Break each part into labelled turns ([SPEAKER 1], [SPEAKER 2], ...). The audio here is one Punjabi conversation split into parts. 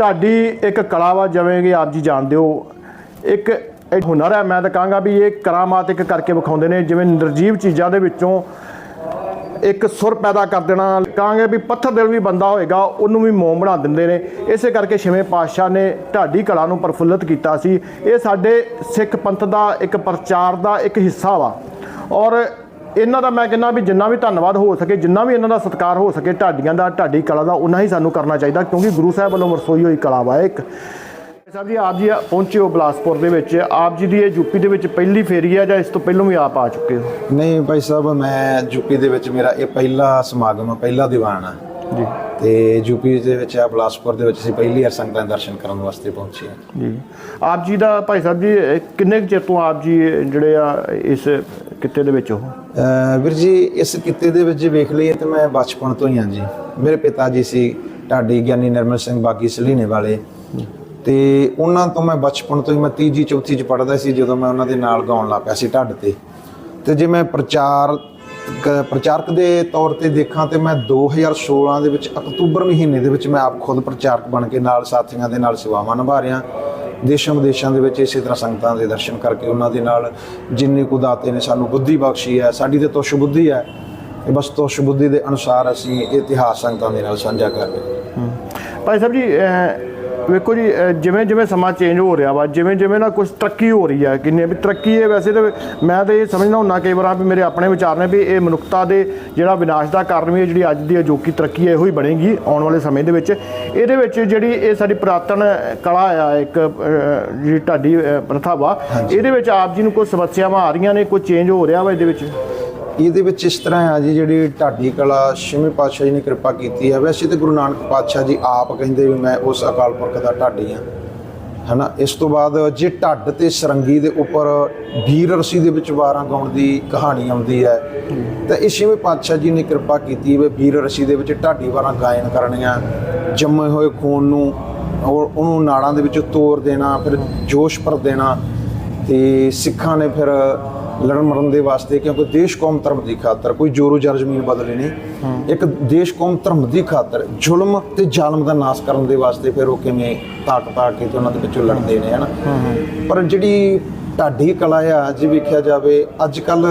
[SPEAKER 1] ਢਾਡੀ ਇੱਕ ਕਲਾ ਵਾ, ਜਿਵੇਂ ਕਿ ਆਪ ਜੀ ਜਾਣਦੇ ਹੋ, ਇੱਕ ਇਹ ਹੁਨਰ ਹੈ। ਮੈਂ ਤਾਂ ਕਹਾਂਗਾ ਵੀ ਇਹ ਕਰਾਮਾਤ ਇੱਕ ਕਰਕੇ ਵਿਖਾਉਂਦੇ ਨੇ, ਜਿਵੇਂ ਨਿਰਜੀਵ ਚੀਜ਼ਾਂ ਦੇ ਵਿੱਚੋਂ ਇੱਕ ਸੁਰ ਪੈਦਾ ਕਰ ਦੇਣਾ। ਕਹਾਂਗੇ ਵੀ ਪੱਥਰ ਦਿਲ ਵੀ ਬੰਦਾ ਹੋਏਗਾ, ਉਹਨੂੰ ਵੀ ਮੋਮ ਬਣਾ ਦਿੰਦੇ ਨੇ। ਇਸੇ ਕਰਕੇ ਛੇਵੇਂ ਪਾਤਸ਼ਾਹ ਨੇ ਢਾਡੀ ਕਲਾ ਨੂੰ ਪ੍ਰਫੁੱਲਤ ਕੀਤਾ ਸੀ। ਇਹ ਸਾਡੇ ਸਿੱਖ ਪੰਥ ਦਾ ਇੱਕ ਪ੍ਰਚਾਰ ਦਾ ਇੱਕ ਹਿੱਸਾ ਵਾ। ਔਰ ਇਹਨਾਂ ਦਾ ਮੈਂ ਕਹਿੰਦਾ ਵੀ ਜਿੰਨਾ ਵੀ ਧੰਨਵਾਦ ਹੋ ਸਕੇ, ਜਿੰਨਾ ਵੀ ਇਹਨਾਂ ਦਾ ਸਤਿਕਾਰ ਹੋ ਸਕੇ, ਢਾਡੀਆਂ ਦਾ, ਢਾਡੀ ਕਲਾ ਦਾ, ਉਨਾ ਹੀ ਸਾਨੂੰ ਕਰਨਾ ਚਾਹੀਦਾ, ਕਿਉਂਕਿ ਗੁਰੂ ਸਾਹਿਬ ਵੱਲੋਂ ਵਰਸੋਈ ਹੋਈ ਕਲਾ ਵਾ ਇਹ ਇੱਕ ਸਾਹਿਬ ਜੀ, ਆਪ ਜੀ ਪਹੁੰਚੇ ਹੋ ਬਲਾਸਪੁਰ ਦੇ ਵਿੱਚ, ਆਪ ਜੀ ਦੀ ਇਹ ਯੂਪੀ ਦੇ ਵਿੱਚ ਪਹਿਲੀ ਫੇਰੀ ਹੈ ਜਾਂ ਇਸ ਤੋਂ ਪਹਿਲਾਂ ਵੀ ਆਪ ਆ ਚੁੱਕੇ ਹੋ?
[SPEAKER 2] ਨਹੀਂ ਭਾਈ ਸਾਹਿਬ, ਮੈਂ ਯੂਪੀ ਦੇ ਵਿੱਚ ਮੇਰਾ ਇਹ ਪਹਿਲਾ ਸਮਾਗਮ ਆ, ਪਹਿਲਾ ਦੀਵਾਨ ਆ।
[SPEAKER 1] ਜੀ।
[SPEAKER 2] ਤੇ ਯੂਪੀ ਦੇ ਵਿੱਚ ਆ ਬਲਾਸਪੁਰ ਦੇ ਵਿੱਚ ਅਸੀਂ ਪਹਿਲੀ ਵਾਰ ਸੰਗਤਾਂ ਦੇ ਦਰਸ਼ਨ ਕਰਨ ਵਾਸਤੇ ਪਹੁੰਚੇ ਹਾਂ।
[SPEAKER 1] ਜੀ। ਆਪ ਜੀ ਦਾ ਭਾਈ ਸਾਹਿਬ ਜੀ ਕਿੰਨੇ ਚਿਰ ਤੋਂ ਆਪ ਜੀ ਜਿਹੜੇ ਆ ਇਸ ਕਿੱਤੇ ਦੇ ਵਿੱਚ ਹੋ?
[SPEAKER 2] ਵੀਰ ਜੀ ਇਸ ਕਿੱਤੇ ਦੇ ਵਿੱਚ ਵੇਖ ਲਈਏ ਤੇ ਮੈਂ ਬਚਪਨ ਤੋਂ ਹੀ ਹਾਂ ਜੀ। ਮੇਰੇ ਪਿਤਾ ਜੀ ਸੀ ਢਾਡੀ ਗਿਆਨੀ ਨਿਰਮਲ ਸਿੰਘ ਬਾਗੀ ਸਲੀਨੇ ਵਾਲੇ। ਤੇ ਉਹਨਾਂ ਤੋਂ ਮੈਂ ਬਚਪਨ ਤੋਂ ਹੀ ਮੈਂ ਤੀਜੀ ਚੌਥੀ ਚ ਪੜ੍ਹਦਾ ਸੀ ਜਦੋਂ ਮੈਂ ਉਹਨਾਂ ਦੇ ਨਾਲ ਗਾਉਣ ਲੱਗ ਪਿਆ ਸੀ ਢੱਡ ਤੇ। ਤੇ ਜੇ ਮੈਂ ਪ੍ਰਚਾਰ ਪ੍ਰਚਾਰਕ ਦੇ ਤੌਰ ਤੇ ਦੇਖਾਂ ਤੇ ਮੈਂ 2016 ਦੇ ਵਿੱਚ ਅਕਤੂਬਰ ਮਹੀਨੇ ਦੇ ਵਿੱਚ ਮੈਂ ਆਪ ਖੁਦ ਪ੍ਰਚਾਰਕ ਬਣ ਕੇ ਨਾਲ ਸਾਥੀਆਂ ਦੇ ਨਾਲ ਸੇਵਾਵਾਂ ਨਿਭਾ ਰਿਹਾ। ਦੇਸ਼ਾਂ ਵਿਦੇਸ਼ਾਂ ਦੇ ਵਿੱਚ ਇਸੇ ਤਰ੍ਹਾਂ ਸੰਗਤਾਂ ਦੇ ਦਰਸ਼ਨ ਕਰਕੇ ਉਹਨਾਂ ਦੇ ਨਾਲ ਜਿੰਨੇ ਕੁ ਦਾਤੇ ਨੇ ਸਾਨੂੰ ਬੁੱਧੀ ਬਖਸ਼ੀ ਹੈ, ਸਾਡੀ ਤੇ ਤੁਸ਼ ਬੁੱਧੀ ਹੈ। ਇਹ ਬਸ ਤੁਸ਼ ਬੁੱਧੀ ਦੇ ਅਨੁਸਾਰ ਅਸੀਂ ਇਹ ਇਤਿਹਾਸ ਸੰਗਤਾਂ ਦੇ ਨਾਲ ਸਾਂਝਾ ਕਰ ਰਹੇ ਹਾਂ।
[SPEAKER 1] ਭਾਈ ਸਾਹਿਬ ਜੀ ਵੇਖੋ ਜੀ ਜਿਵੇਂ ਜਿਵੇਂ ਸਮਾਂ ਚੇਂਜ ਹੋ ਰਿਹਾ ਵਾ ਜਿਵੇਂ ਜਿਵੇਂ ਨਾ ਕੁਝ ਤਰੱਕੀ ਹੋ ਰਹੀ ਹੈ ਕਿੰਨੇ ਵੀ ਤਰੱਕੀ ਹੈ ਵੈਸੇ ਤਾਂ ਮੈਂ ਤਾਂ ਇਹ ਸਮਝਦਾ ਹੁੰਨਾ ਕਈ ਵਾਰਾਂ ਵੀ ਮੇਰੇ ਆਪਣੇ ਵਿਚਾਰ ਨੇ ਵੀ ਇਹ ਮਨੁੱਖਤਾ ਦੇ ਜਿਹੜਾ ਵਿਨਾਸ਼ ਦਾ ਕਾਰਨ ਵੀ ਹੈ ਜਿਹੜੀ ਅੱਜ ਦੀ ਅਜੋਕੀ ਤਰੱਕੀ ਹੈ ਇਹੋ ਹੀ ਬਣੇਗੀ ਆਉਣ ਵਾਲੇ ਸਮੇਂ ਦੇ ਵਿੱਚ। ਇਹਦੇ ਵਿੱਚ ਜਿਹੜੀ ਇਹ ਸਾਡੀ ਪੁਰਾਤਨ ਕਲਾ ਆ ਇੱਕ ਜਿਹੜੀ ਢਾਡੀ ਪ੍ਰਥਾ ਵਾ ਇਹਦੇ ਵਿੱਚ ਆਪ ਜੀ ਨੂੰ ਕੋਈ ਸਮੱਸਿਆਵਾਂ ਆ ਰਹੀਆਂ ਨੇ ਕੋਈ ਚੇਂਜ ਹੋ ਰਿਹਾ ਵਾ ਇਹਦੇ ਵਿੱਚ?
[SPEAKER 2] ਇਹਦੇ ਵਿੱਚ ਇਸ ਤਰ੍ਹਾਂ ਆ ਜੀ, ਜਿਹੜੀ ਢਾਡੀ ਕਲਾ ਛੇਵੇਂ ਪਾਤਸ਼ਾਹ ਜੀ ਨੇ ਕਿਰਪਾ ਕੀਤੀ ਹੈ ਵੈਸੇ ਤੇ ਗੁਰੂ ਨਾਨਕ ਪਾਤਸ਼ਾਹ ਜੀ ਆਪ ਕਹਿੰਦੇ ਵੀ ਮੈਂ ਉਸ ਅਕਾਲ ਪੁਰਖ ਦਾ ਢਾਡੀ ਹਾਂ ਹਨਾ, ਇਸ ਤੋਂ ਬਾਅਦ ਜੇ ਢੱਡ ਤੇ ਸਰੰਗੀ ਦੇ ਉੱਪਰ ਵੀਰ ਰਸੀ ਦੇ ਵਿੱਚ ਵਾਰਾਂ ਗਾਉਣ ਦੀ ਕਹਾਣੀ ਆਉਂਦੀ ਹੈ, ਤਾਂ ਇਹ ਛੇਵੇਂ ਪਾਤਸ਼ਾਹ ਜੀ ਨੇ ਕਿਰਪਾ ਕੀਤੀ ਵੀ ਵੀਰ ਰਸੀ ਦੇ ਵਿੱਚ ਢਾਡੀ ਵਾਰਾਂ ਗਾਇਨ ਕਰਨੀਆਂ, ਜੰਮੇ ਹੋਏ ਖੂਨ ਨੂੰ ਔਰ ਉਹਨੂੰ ਨਾੜਾਂ ਦੇ ਵਿੱਚ ਤੋੜ ਦੇਣਾ, ਫਿਰ ਜੋਸ਼ ਭਰ ਦੇਣਾ, ਤੇ ਸਿੱਖਾਂ ਨੇ ਫਿਰ ਲੜਨ ਮਰਨ ਦੇ ਵਾਸਤੇ, ਕਿਉਂਕਿ ਦੇਸ਼ ਕੌਮ ਧਰਮ ਦੀ ਖਾਤਰ ਕੋਈ ਜੋਰੂ ਜਰ ਜ਼ਮੀਨ ਬਦਲੇ ਨਹੀਂ। ਇੱਕ ਦੇਸ਼ ਕੌਮ ਧਰਮ ਦੀ ਖਾਤਰ ਜ਼ੁਲਮ ਤੇ ਜ਼ਾਲਮ ਦਾ ਨਾਸ਼ ਕਰਨ ਦੇ ਵਾਸਤੇ ਫਿਰ ਉਹ ਕਿਵੇਂ ਤਾਕਤ ਆ ਕੇ ਤੇ ਉਹਨਾਂ ਦੇ ਵਿੱਚੋਂ ਲੜਦੇ ਨੇ, ਹਨਾ? ਪਰ ਜਿਹੜੀ ਢਾਡੀ ਕਲਾ ਆ ਜੇ ਵੇਖਿਆ ਜਾਵੇ ਅੱਜ ਕੱਲ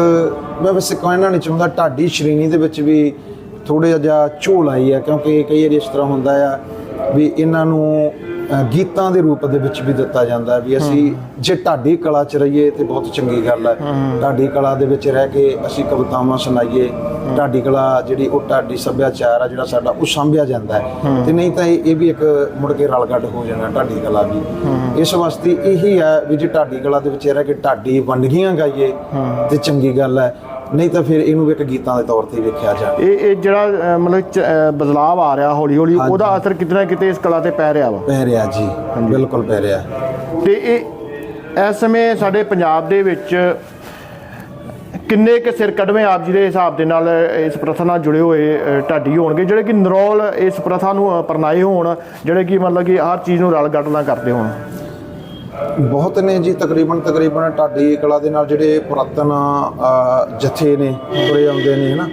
[SPEAKER 2] ਮੈਂ ਵੈਸੇ ਕਹਿਣਾ ਨਹੀਂ ਚਾਹੁੰਦਾ, ਢਾਡੀ ਸ਼੍ਰੇਣੀ ਦੇ ਵਿੱਚ ਵੀ ਥੋੜਾ ਜਿਹਾ ਝੋਲ ਆਈ ਆ, ਕਿਉਂਕਿ ਕਈ ਵਾਰੀ ਇਸ ਤਰ੍ਹਾਂ ਹੁੰਦਾ ਆ ਵੀ ਇਹਨਾਂ ਨੂੰ ਗੀਤਾਂ ਦੇ ਰੂਪ ਦੇ ਵਿੱਚ ਵੀ ਦਿੱਤਾ ਜਾਂਦਾ ਵੀ ਅਸੀਂ ਜੇ ਢਾਡੀ ਕਲਾ ਚ ਰਹੀਏ ਤੇ ਬਹੁਤ ਚੰਗੀ ਗੱਲ ਹੈ। ਢਾਡੀ ਕਲਾ ਦੇ ਵਿੱਚ ਰਹਿ ਕੇ ਅਸੀਂ ਕਵਿਤਾਵਾਂ ਸੁਣਾਈਏ। ਢਾਡੀ ਕਲਾ ਜਿਹੜੀ ਉਹ ਢਾਡੀ ਸੱਭਿਆਚਾਰ ਆ ਜਿਹੜਾ ਸਾਡਾ ਉਹ ਸਾਂਭਿਆ ਜਾਂਦਾ ਹੈ। ਤੇ ਨਹੀਂ ਤਾਂ ਇਹ ਇਹ ਵੀ ਇੱਕ ਮੁੜ ਕੇ ਰਲਗੱਡ ਹੋ ਜਾਣਾ ਢਾਡੀ ਕਲਾ ਵੀ ਇਸ ਵਾਸਤੇ ਇਹੀ ਹੈ ਵੀ ਜੇ ਢਾਡੀ ਕਲਾ ਦੇ ਵਿੱਚ ਰਹਿ ਕੇ ਢਾਡੀ ਵੰਡਗੀਆਂ ਗਾਈਏ ਤੇ ਚੰਗੀ ਗੱਲ ਹੈ। ਨਹੀਂ ਤਾਂ ਫਿਰ ਇਹਨੂੰ ਇੱਕ ਗੀਤਾਂ ਦੇ ਤੌਰ ਤੇ ਵੇਖਿਆ ਜਾਵੇ
[SPEAKER 1] ਇਹ ਇਹ ਜਿਹੜਾ ਮਤਲਬ ਚ- ਬਦਲਾਵ ਆ ਰਿਹਾ ਹੌਲੀ ਹੌਲੀ ਉਹਦਾ ਅਸਰ ਕਿਤੇ ਨਾ ਕਿਤੇ ਇਸ ਕਲਾ ਤੇ ਪੈ ਰਿਹਾ ਵਾ?
[SPEAKER 2] ਪੈ ਰਿਹਾ ਜੀ ਬਿਲਕੁਲ ਪੈ ਰਿਹਾ।
[SPEAKER 1] ਤੇ ਇਹ ਇਸ ਸਮੇਂ ਸਾਡੇ ਪੰਜਾਬ ਦੇ ਵਿੱਚ ਕਿੰਨੇ ਕੁ ਸਿਰ ਕਦਮੇ ਆਪ ਜੀ ਦੇ ਹਿਸਾਬ ਦੇ ਨਾਲ ਇਸ ਪ੍ਰਥਾ ਨਾਲ ਜੁੜੇ ਹੋਏ ਢਾਡੀ ਹੋਣਗੇ? ਜਿਹੜੇ ਕਿ ਨਰੋਲ ਇਸ ਪ੍ਰਥਾ ਨੂੰ ਅਪਣਾਏ ਹੋਣ ਜਿਹੜੇ ਕਿ ਮਤਲਬ ਕਿ ਹਰ ਚੀਜ਼ ਨੂੰ ਰਲ ਗੱਡ ਨਾਲ ਕਰਦੇ ਹੋਣ।
[SPEAKER 2] ਬਹੁਤ ਨੇ ਜੀ ਤਕਰੀਬਨ ਤਕਰੀਬਨ ਢਾਡੀ ਕਲਾ ਦੇ ਨਾਲ ਜਿਹੜੇ ਪੁਰਾਤਨ ਜਥੇ ਨੇ ਤੁਰੇ ਆਉਂਦੇ ਨੇ ਹਨਾ?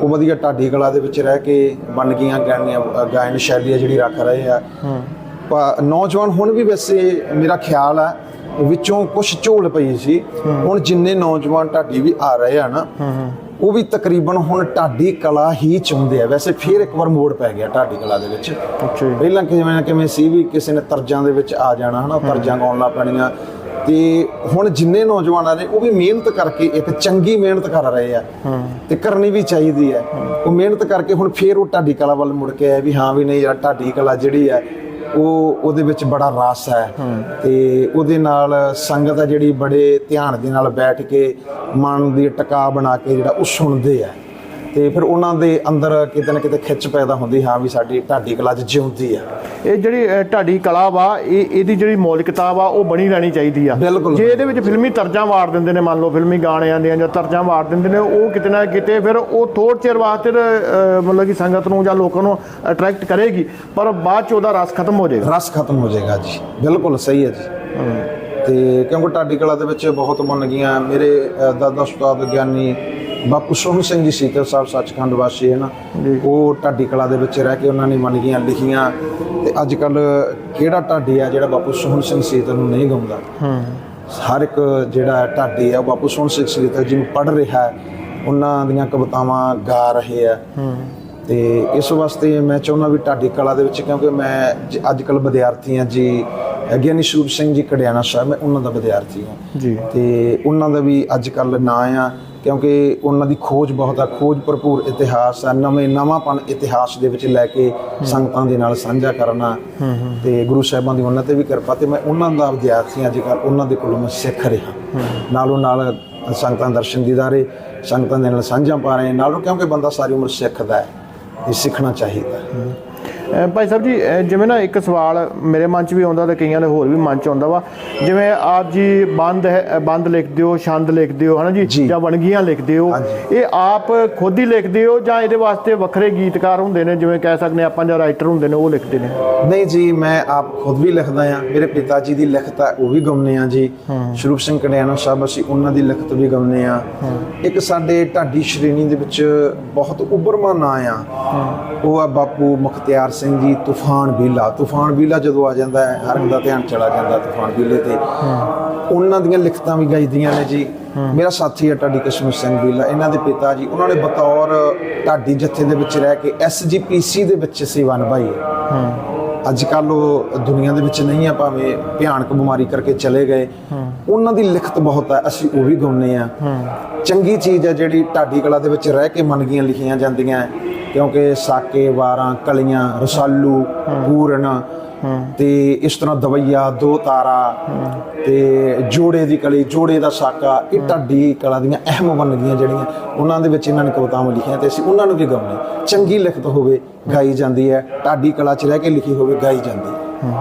[SPEAKER 2] ਉਹ ਵਧੀਆ ਢਾਡੀ ਕਲਾ ਦੇ ਵਿੱਚ ਰਹਿ ਕੇ ਵੰਨਗੀਆਂ ਗਾਇਨੀਆਂ ਅ, ਗਾਇਨ ਸ਼ੈਲੀ ਜਿਹੜੀ ਰੱਖ ਰਹੇ ਆ। ਨੌਜਵਾਨ ਹੁਣ ਵੀ ਵੈਸੇ ਮੇਰਾ ਖਿਆਲ ਆ ਵਿੱਚੋਂ ਕੁਝ ਝੋਲ ਪਈ ਸੀ। ਹੁਣ ਜਿੰਨੇ ਨੌਜਵਾਨ ਢਾਡੀ ਵੀ ਆ ਰਹੇ ਆ ਨਾ ਉਹ ਵੀ ਤਕਰੀਬਨ ਹੁਣ ਢਾਡੀ ਕਲਾ ਹੀ ਚਾਹੁੰਦੇ ਆ। ਵੈਸੇ ਫੇਰ ਇੱਕ ਵਾਰ ਮੋੜ ਪੈ ਗਿਆ ਢਾਡੀ ਕਲਾ ਦੇ ਵਿੱਚ। ਪਹਿਲਾਂ ਕਿਵੇਂ ਕਿਵੇਂ ਸੀ ਵੀ ਕਿਸੇ ਨੇ ਤਰਜਾਂ ਦੇ ਵਿੱਚ ਆ ਜਾਣਾ ਹਨਾ ਤਰਜਾਂ ਗਾਉਣ ਲੱਗ ਪੈਣੀਆਂ। ਤੇ ਹੁਣ ਜਿੰਨੇ ਨੌਜਵਾਨਾਂ ਨੇ ਉਹ ਵੀ ਮਿਹਨਤ ਕਰਕੇ ਇੱਕ ਚੰਗੀ ਮਿਹਨਤ ਕਰ ਰਹੇ ਆ। ਤੇ ਕਰਨੀ ਵੀ ਚਾਹੀਦੀ ਹੈ। ਉਹ ਮਿਹਨਤ ਕਰਕੇ ਹੁਣ ਫੇਰ ਉਹ ਢਾਡੀ ਕਲਾ ਵੱਲ ਮੁੜ ਕੇ ਆਏ ਵੀ ਹਾਂ ਵੀ ਨਹੀਂ ਯਾਰ ਢਾਡੀ ਕਲਾ ਜਿਹੜੀ ਹੈ ਉਹ ਉਹਦੇ ਵਿੱਚ ਬੜਾ ਰਸ ਹੈ। ਤੇ ਉਹਦੇ ਨਾਲ ਸੰਗਤ ਆ ਜਿਹੜੀ ਬੜੇ ਧਿਆਨ ਦੇ ਨਾਲ ਬੈਠ ਕੇ ਮਨ ਦੀ ਟਿਕਾ ਬਣਾ ਕੇ ਜਿਹੜਾ ਉਹ ਸੁਣਦੇ ਆ। ਤੇ ਫਿਰ ਉਹਨਾਂ ਦੇ ਅੰਦਰ ਕਿਤੇ ਨਾ ਕਿਤੇ ਖਿੱਚ ਪੈਦਾ ਹੁੰਦੀ ਹਾਂ ਵੀ ਸਾਡੀ ਢਾਡੀ ਕਲਾ ਚ ਜਿਉਂਦੀ ਆ
[SPEAKER 1] ਇਹ ਜਿਹੜੀ ਢਾਡੀ ਕਲਾ ਵਾ ਇਹ ਇਹਦੀ ਜਿਹੜੀ ਮੌਲਿਕਤਾ ਵਾ ਉਹ ਬਣੀ ਰਹਿਣੀ ਚਾਹੀਦੀ ਆ।
[SPEAKER 2] ਬਿਲਕੁਲ।
[SPEAKER 1] ਜੇ ਇਹਦੇ ਵਿੱਚ ਫਿਲਮੀ ਤਰਜਾਂ ਵਾਰ ਦਿੰਦੇ ਨੇ ਮੰਨ ਲਓ ਫਿਲਮੀ ਗਾਣਿਆਂ ਦੀਆਂ ਜਾਂ ਤਰਜਾਂ ਵਾਰ ਦਿੰਦੇ ਨੇ ਉਹ ਕਿਤੇ ਨਾ ਕਿਤੇ ਫਿਰ ਉਹ ਥੋੜ੍ਹੇ ਚਿਰ ਵਾਸਤੇ ਤਾਂ, ਮਤਲਬ ਕਿ ਸੰਗਤ ਨੂੰ ਜਾਂ ਲੋਕਾਂ ਨੂੰ ਅਟਰੈਕਟ ਕਰੇਗੀ ਪਰ ਬਾਅਦ ਚ ਉਹਦਾ ਰਸ ਖਤਮ ਹੋ ਜਾਏਗਾ।
[SPEAKER 2] ਰਸ ਖਤਮ ਹੋ ਜਾਏਗਾ ਜੀ। ਬਿਲਕੁਲ ਸਹੀ ਹੈ ਜੀ। ਤੇ ਕਿਉਂਕਿ ਢਾਡੀ ਕਲਾ ਦੇ ਵਿੱਚ ਬਹੁਤ ਬਣ ਗਈਆਂ। ਮੇਰੇ ਅ, ਦਾਦਾ ਉਸਤਾਦ ਗਿਆਨੀ ਬਾਪੂ ਸੋਹਣ ਸਿੰਘ ਜੀ ਸੀਤਲ ਸਾਹਿਬ ਸੱਚਖੰਡ ਵਾਸੀ ਹੈ ਨਾ। ਉਹ ਢਾਡੀ ਕਲਾ ਦੇ ਵਿੱਚ ਰਹਿ ਕੇ ਉਹਨਾਂ ਨੇ ਮੰਨਗੀਆਂ ਲਿਖੀਆਂ। ਤੇ ਅੱਜ ਕੱਲ ਕਿਹੜਾ ਢਾਡੀ ਆ ਜਿਹੜਾ ਬਾਪੂ ਸੋਹਣ ਸਿੰਘ ਸੀਤਲ ਨੂੰ ਨਹੀਂ ਗਾਉਂਦਾ? ਹਰ ਇੱਕ ਜਿਹੜਾ ਢਾਡੀ ਆ ਬਾਪੂ ਸੋਹਣ ਸਿੰਘ ਸੀਤਲ ਜੀ ਨੂੰ ਪੜ੍ਹ ਰਿਹਾ ਹੈ ਉਹਨਾਂ ਦੀਆਂ ਕਵਿਤਾਵਾਂ ਗਾ ਰਹੇ ਆ। ਤੇ ਇਸ ਵਾਸਤੇ ਮੈਂ ਚਾਹੁੰਦਾ ਵੀ ਢਾਡੀ ਕਲਾ ਦੇ ਵਿੱਚ ਕਿਉਂਕਿ ਮੈਂ ਅੱਜ ਕੱਲ ਵਿਦਿਆਰਥੀ ਹਾਂ ਜੀ ਗਿਆਨੀ ਸਰੂਪ ਸਿੰਘ ਜੀ ਕੜਿਆਣਾ ਸਾਹਿਬ ਮੈਂ ਉਹਨਾਂ ਦਾ ਵਿਦਿਆਰਥੀ ਹਾਂ।
[SPEAKER 1] ਜੀ।
[SPEAKER 2] ਤੇ ਉਹਨਾਂ ਦਾ ਵੀ ਅੱਜ ਕੱਲ ਨਾਂ ਆ। ਕਿਉਂਕਿ ਉਹਨਾਂ ਦੀ ਖੋਜ ਬਹੁਤ ਆ ਖੋਜ ਭਰਪੂਰ ਇਤਿਹਾਸ ਆ ਨਵੇਂ ਨਵਾਂਪਨ ਇਤਿਹਾਸ ਦੇ ਵਿੱਚ ਲੈ ਕੇ ਸੰਗਤਾਂ ਦੇ ਨਾਲ ਸਾਂਝਾ ਕਰਨਾ ਤੇ ਗੁਰੂ ਸਾਹਿਬਾਂ ਦੀ ਉਹਨਾਂ ਤੇ ਵੀ ਕਿਰਪਾ ਤੇ ਮੈਂ ਉਹਨਾਂ ਦਾ ਵਿਦਿਆਰਥੀ ਅੱਜ ਕੱਲ ਉਹਨਾਂ ਦੇ ਕੋਲੋਂ ਮੈਂ ਸਿੱਖ ਰਿਹਾ। ਨਾਲੋਂ ਨਾਲ ਸੰਗਤਾਂ ਦਰਸ਼ਨ ਦੀਦਾਰੇ ਸੰਗਤਾਂ ਦੇ ਨਾਲ ਸਾਂਝਾ ਪਾ ਰਹੇ ਨਾਲੋਂ ਕਿਉਂਕਿ ਬੰਦਾ ਸਾਰੀ ਉਮਰ ਸਿੱਖਦਾ ਹੈ ਇਹ ਸਿੱਖਣਾ ਚਾਹੀਦਾ।
[SPEAKER 1] ਭਾਈ ਸਾਹਿਬ ਜੀ ਜਿਵੇਂ ਨਾ ਇੱਕ ਸਵਾਲ ਮੇਰੇ ਮਨ 'ਚ ਵੀ ਆਉਂਦਾ ਤੇ ਕਈਆਂ ਦੇ ਹੋਰ ਵੀ ਮਨ 'ਚ ਆਉਂਦਾ ਵਾ। ਜਿਵੇਂ ਆਪ ਜੀ ਬੰਦ ਹੈ ਬੰਦ ਲਿਖਦੇ ਹੋ ਛੰਦ ਲਿਖਦੇ ਹੋ ਹਨਾ ਜੀ?
[SPEAKER 2] ਜੀ।
[SPEAKER 1] ਵਣਗੀਆਂ ਲਿਖਦੇ ਹੋ। ਇਹ ਆਪ ਖੁਦ ਹੀ ਲਿਖਦੇ ਹੋ ਜਾਂ ਇਹਦੇ ਵਾਸਤੇ ਵੱਖਰੇ ਗੀਤਕਾਰ ਹੁੰਦੇ ਨੇ? ਜਿਵੇਂ ਕਹਿ ਸਕਦੇ ਆਪਾਂ ਜਾਂ ਰਾਈਟਰ ਹੁੰਦੇ ਨੇ ਉਹ ਲਿਖਦੇ ਨੇ।
[SPEAKER 2] ਨਹੀਂ ਜੀ ਮੈਂ ਆਪ ਖੁਦ ਵੀ ਲਿਖਦਾ ਆ ਮੇਰੇ ਪਿਤਾ ਜੀ ਦੀ ਲਿਖਤ ਹੈ ਉਹ ਵੀ ਗਾਉਂਦੇ ਆ ਜੀ। ਸ਼ਰੂਪ ਸਿੰਘ ਕੜਿਆਣਾ ਸਾਹਿਬ ਅਸੀਂ ਉਹਨਾਂ ਦੀ ਲਿਖਤ ਵੀ ਗਾਉਂਦੇ ਆ ਇੱਕ ਸਾਡੇ ਢਾਡੀ ਸ਼੍ਰੇਣੀ ਦੇ ਵਿੱਚ ਬਹੁਤ ਉੱਭਰਵਾਂ ਨਾਂ ਆ। ਉਹ ਆ ਬਾਪੂ ਮੁਖਤਿਆਰ ਸਿੰਘ ਜੀ, ਤੂਫਾਨ ਬੀਲਾ। ਤੂਫਾਨ ਬੀਲਾ ਜਦੋਂ ਆ ਜਾਂਦਾ ਹੈ, ਹਰ ਇੱਕ ਦਾ ਧਿਆਨ ਚਲਾ ਜਾਂਦਾ ਤੂਫਾਨ ਬੀਲੇ ਤੇ। ਉਹਨਾਂ ਦੀਆਂ ਲਿਖਤਾਂ ਵੀ ਗਾਈਦੀਆਂ ਨੇ ਜੀ। ਮੇਰਾ ਸਾਥੀ ਹੈ ਢਾਡੀ ਕਸ਼ਮੀਰ ਸਿੰਘ ਬੀਲਾ, ਇਹਨਾਂ ਦੇ ਪਿਤਾ ਜੀ। ਉਹਨਾਂ ਨੇ ਬਤੌਰ ਢਾਡੀ ਜੱਥੇ ਦੇ ਵਿੱਚ ਰਹਿ ਕੇ ਐਸਜੀਪੀਸੀ ਦੇ ਵਿੱਚ ਸੇਵਾ ਨਿਭਾਈ ਹੈ। ਅੱਜ ਕੱਲ ਉਹ ਦੁਨੀਆ ਦੇ ਵਿੱਚ ਨਹੀਂ ਆ, ਭਾਵੇਂ ਭਿਆਨਕ ਬਿਮਾਰੀ ਕਰਕੇ ਚਲੇ ਗਏ। ਉਹਨਾਂ ਦੀ ਲਿਖਤ ਬਹੁਤ ਆ ਅਸੀਂ ਉਹ ਵੀ ਗਾਉਂਦੇ ਆ ਚੰਗੀ ਚੀਜ਼ ਹੈ ਜਿਹੜੀ ਢਾਡੀ ਕਲਾ ਦੇ ਵਿੱਚ ਰਹਿ ਕੇ ਮਨਗੀਆਂ ਲਿਖੀਆਂ ਜਾਂਦੀਆਂ ਕਿਉਂਕਿ ਸਾਕੇ ਵਾਰਾਂ ਕਲੀਆਂ ਰਸਾਲੂ ਪੂਰਨ ਤੇ ਇਸ ਤਰ੍ਹਾਂ ਦਵਈਆ ਦੋ ਤਾਰਾ ਤੇ ਜੋੜੇ ਦੀ ਕਲੀ ਜੋੜੇ ਦਾ ਸਾਕਾ ਇਹ ਢਾਡੀ ਕਲਾ ਦੀਆਂ ਅਹਿਮ ਵੰਨਗੀਆਂ ਜਿਹੜੀਆਂ ਉਹਨਾਂ ਦੇ ਵਿੱਚ ਇਹਨਾਂ ਨੇ ਕਵਿਤਾਵਾਂ ਲਿਖੀਆਂ ਤੇ ਅਸੀਂ ਉਹਨਾਂ ਨੂੰ ਵੀ ਗਾਉਂਦੇ ਚੰਗੀ ਲਿਖਤ ਹੋਵੇ ਗਾਈ ਜਾਂਦੀ ਹੈ। ਢਾਡੀ ਕਲਾ 'ਚ ਰਹਿ ਕੇ ਲਿਖੀ ਹੋਵੇ ਗਾਈ ਜਾਂਦੀ ਹੈ।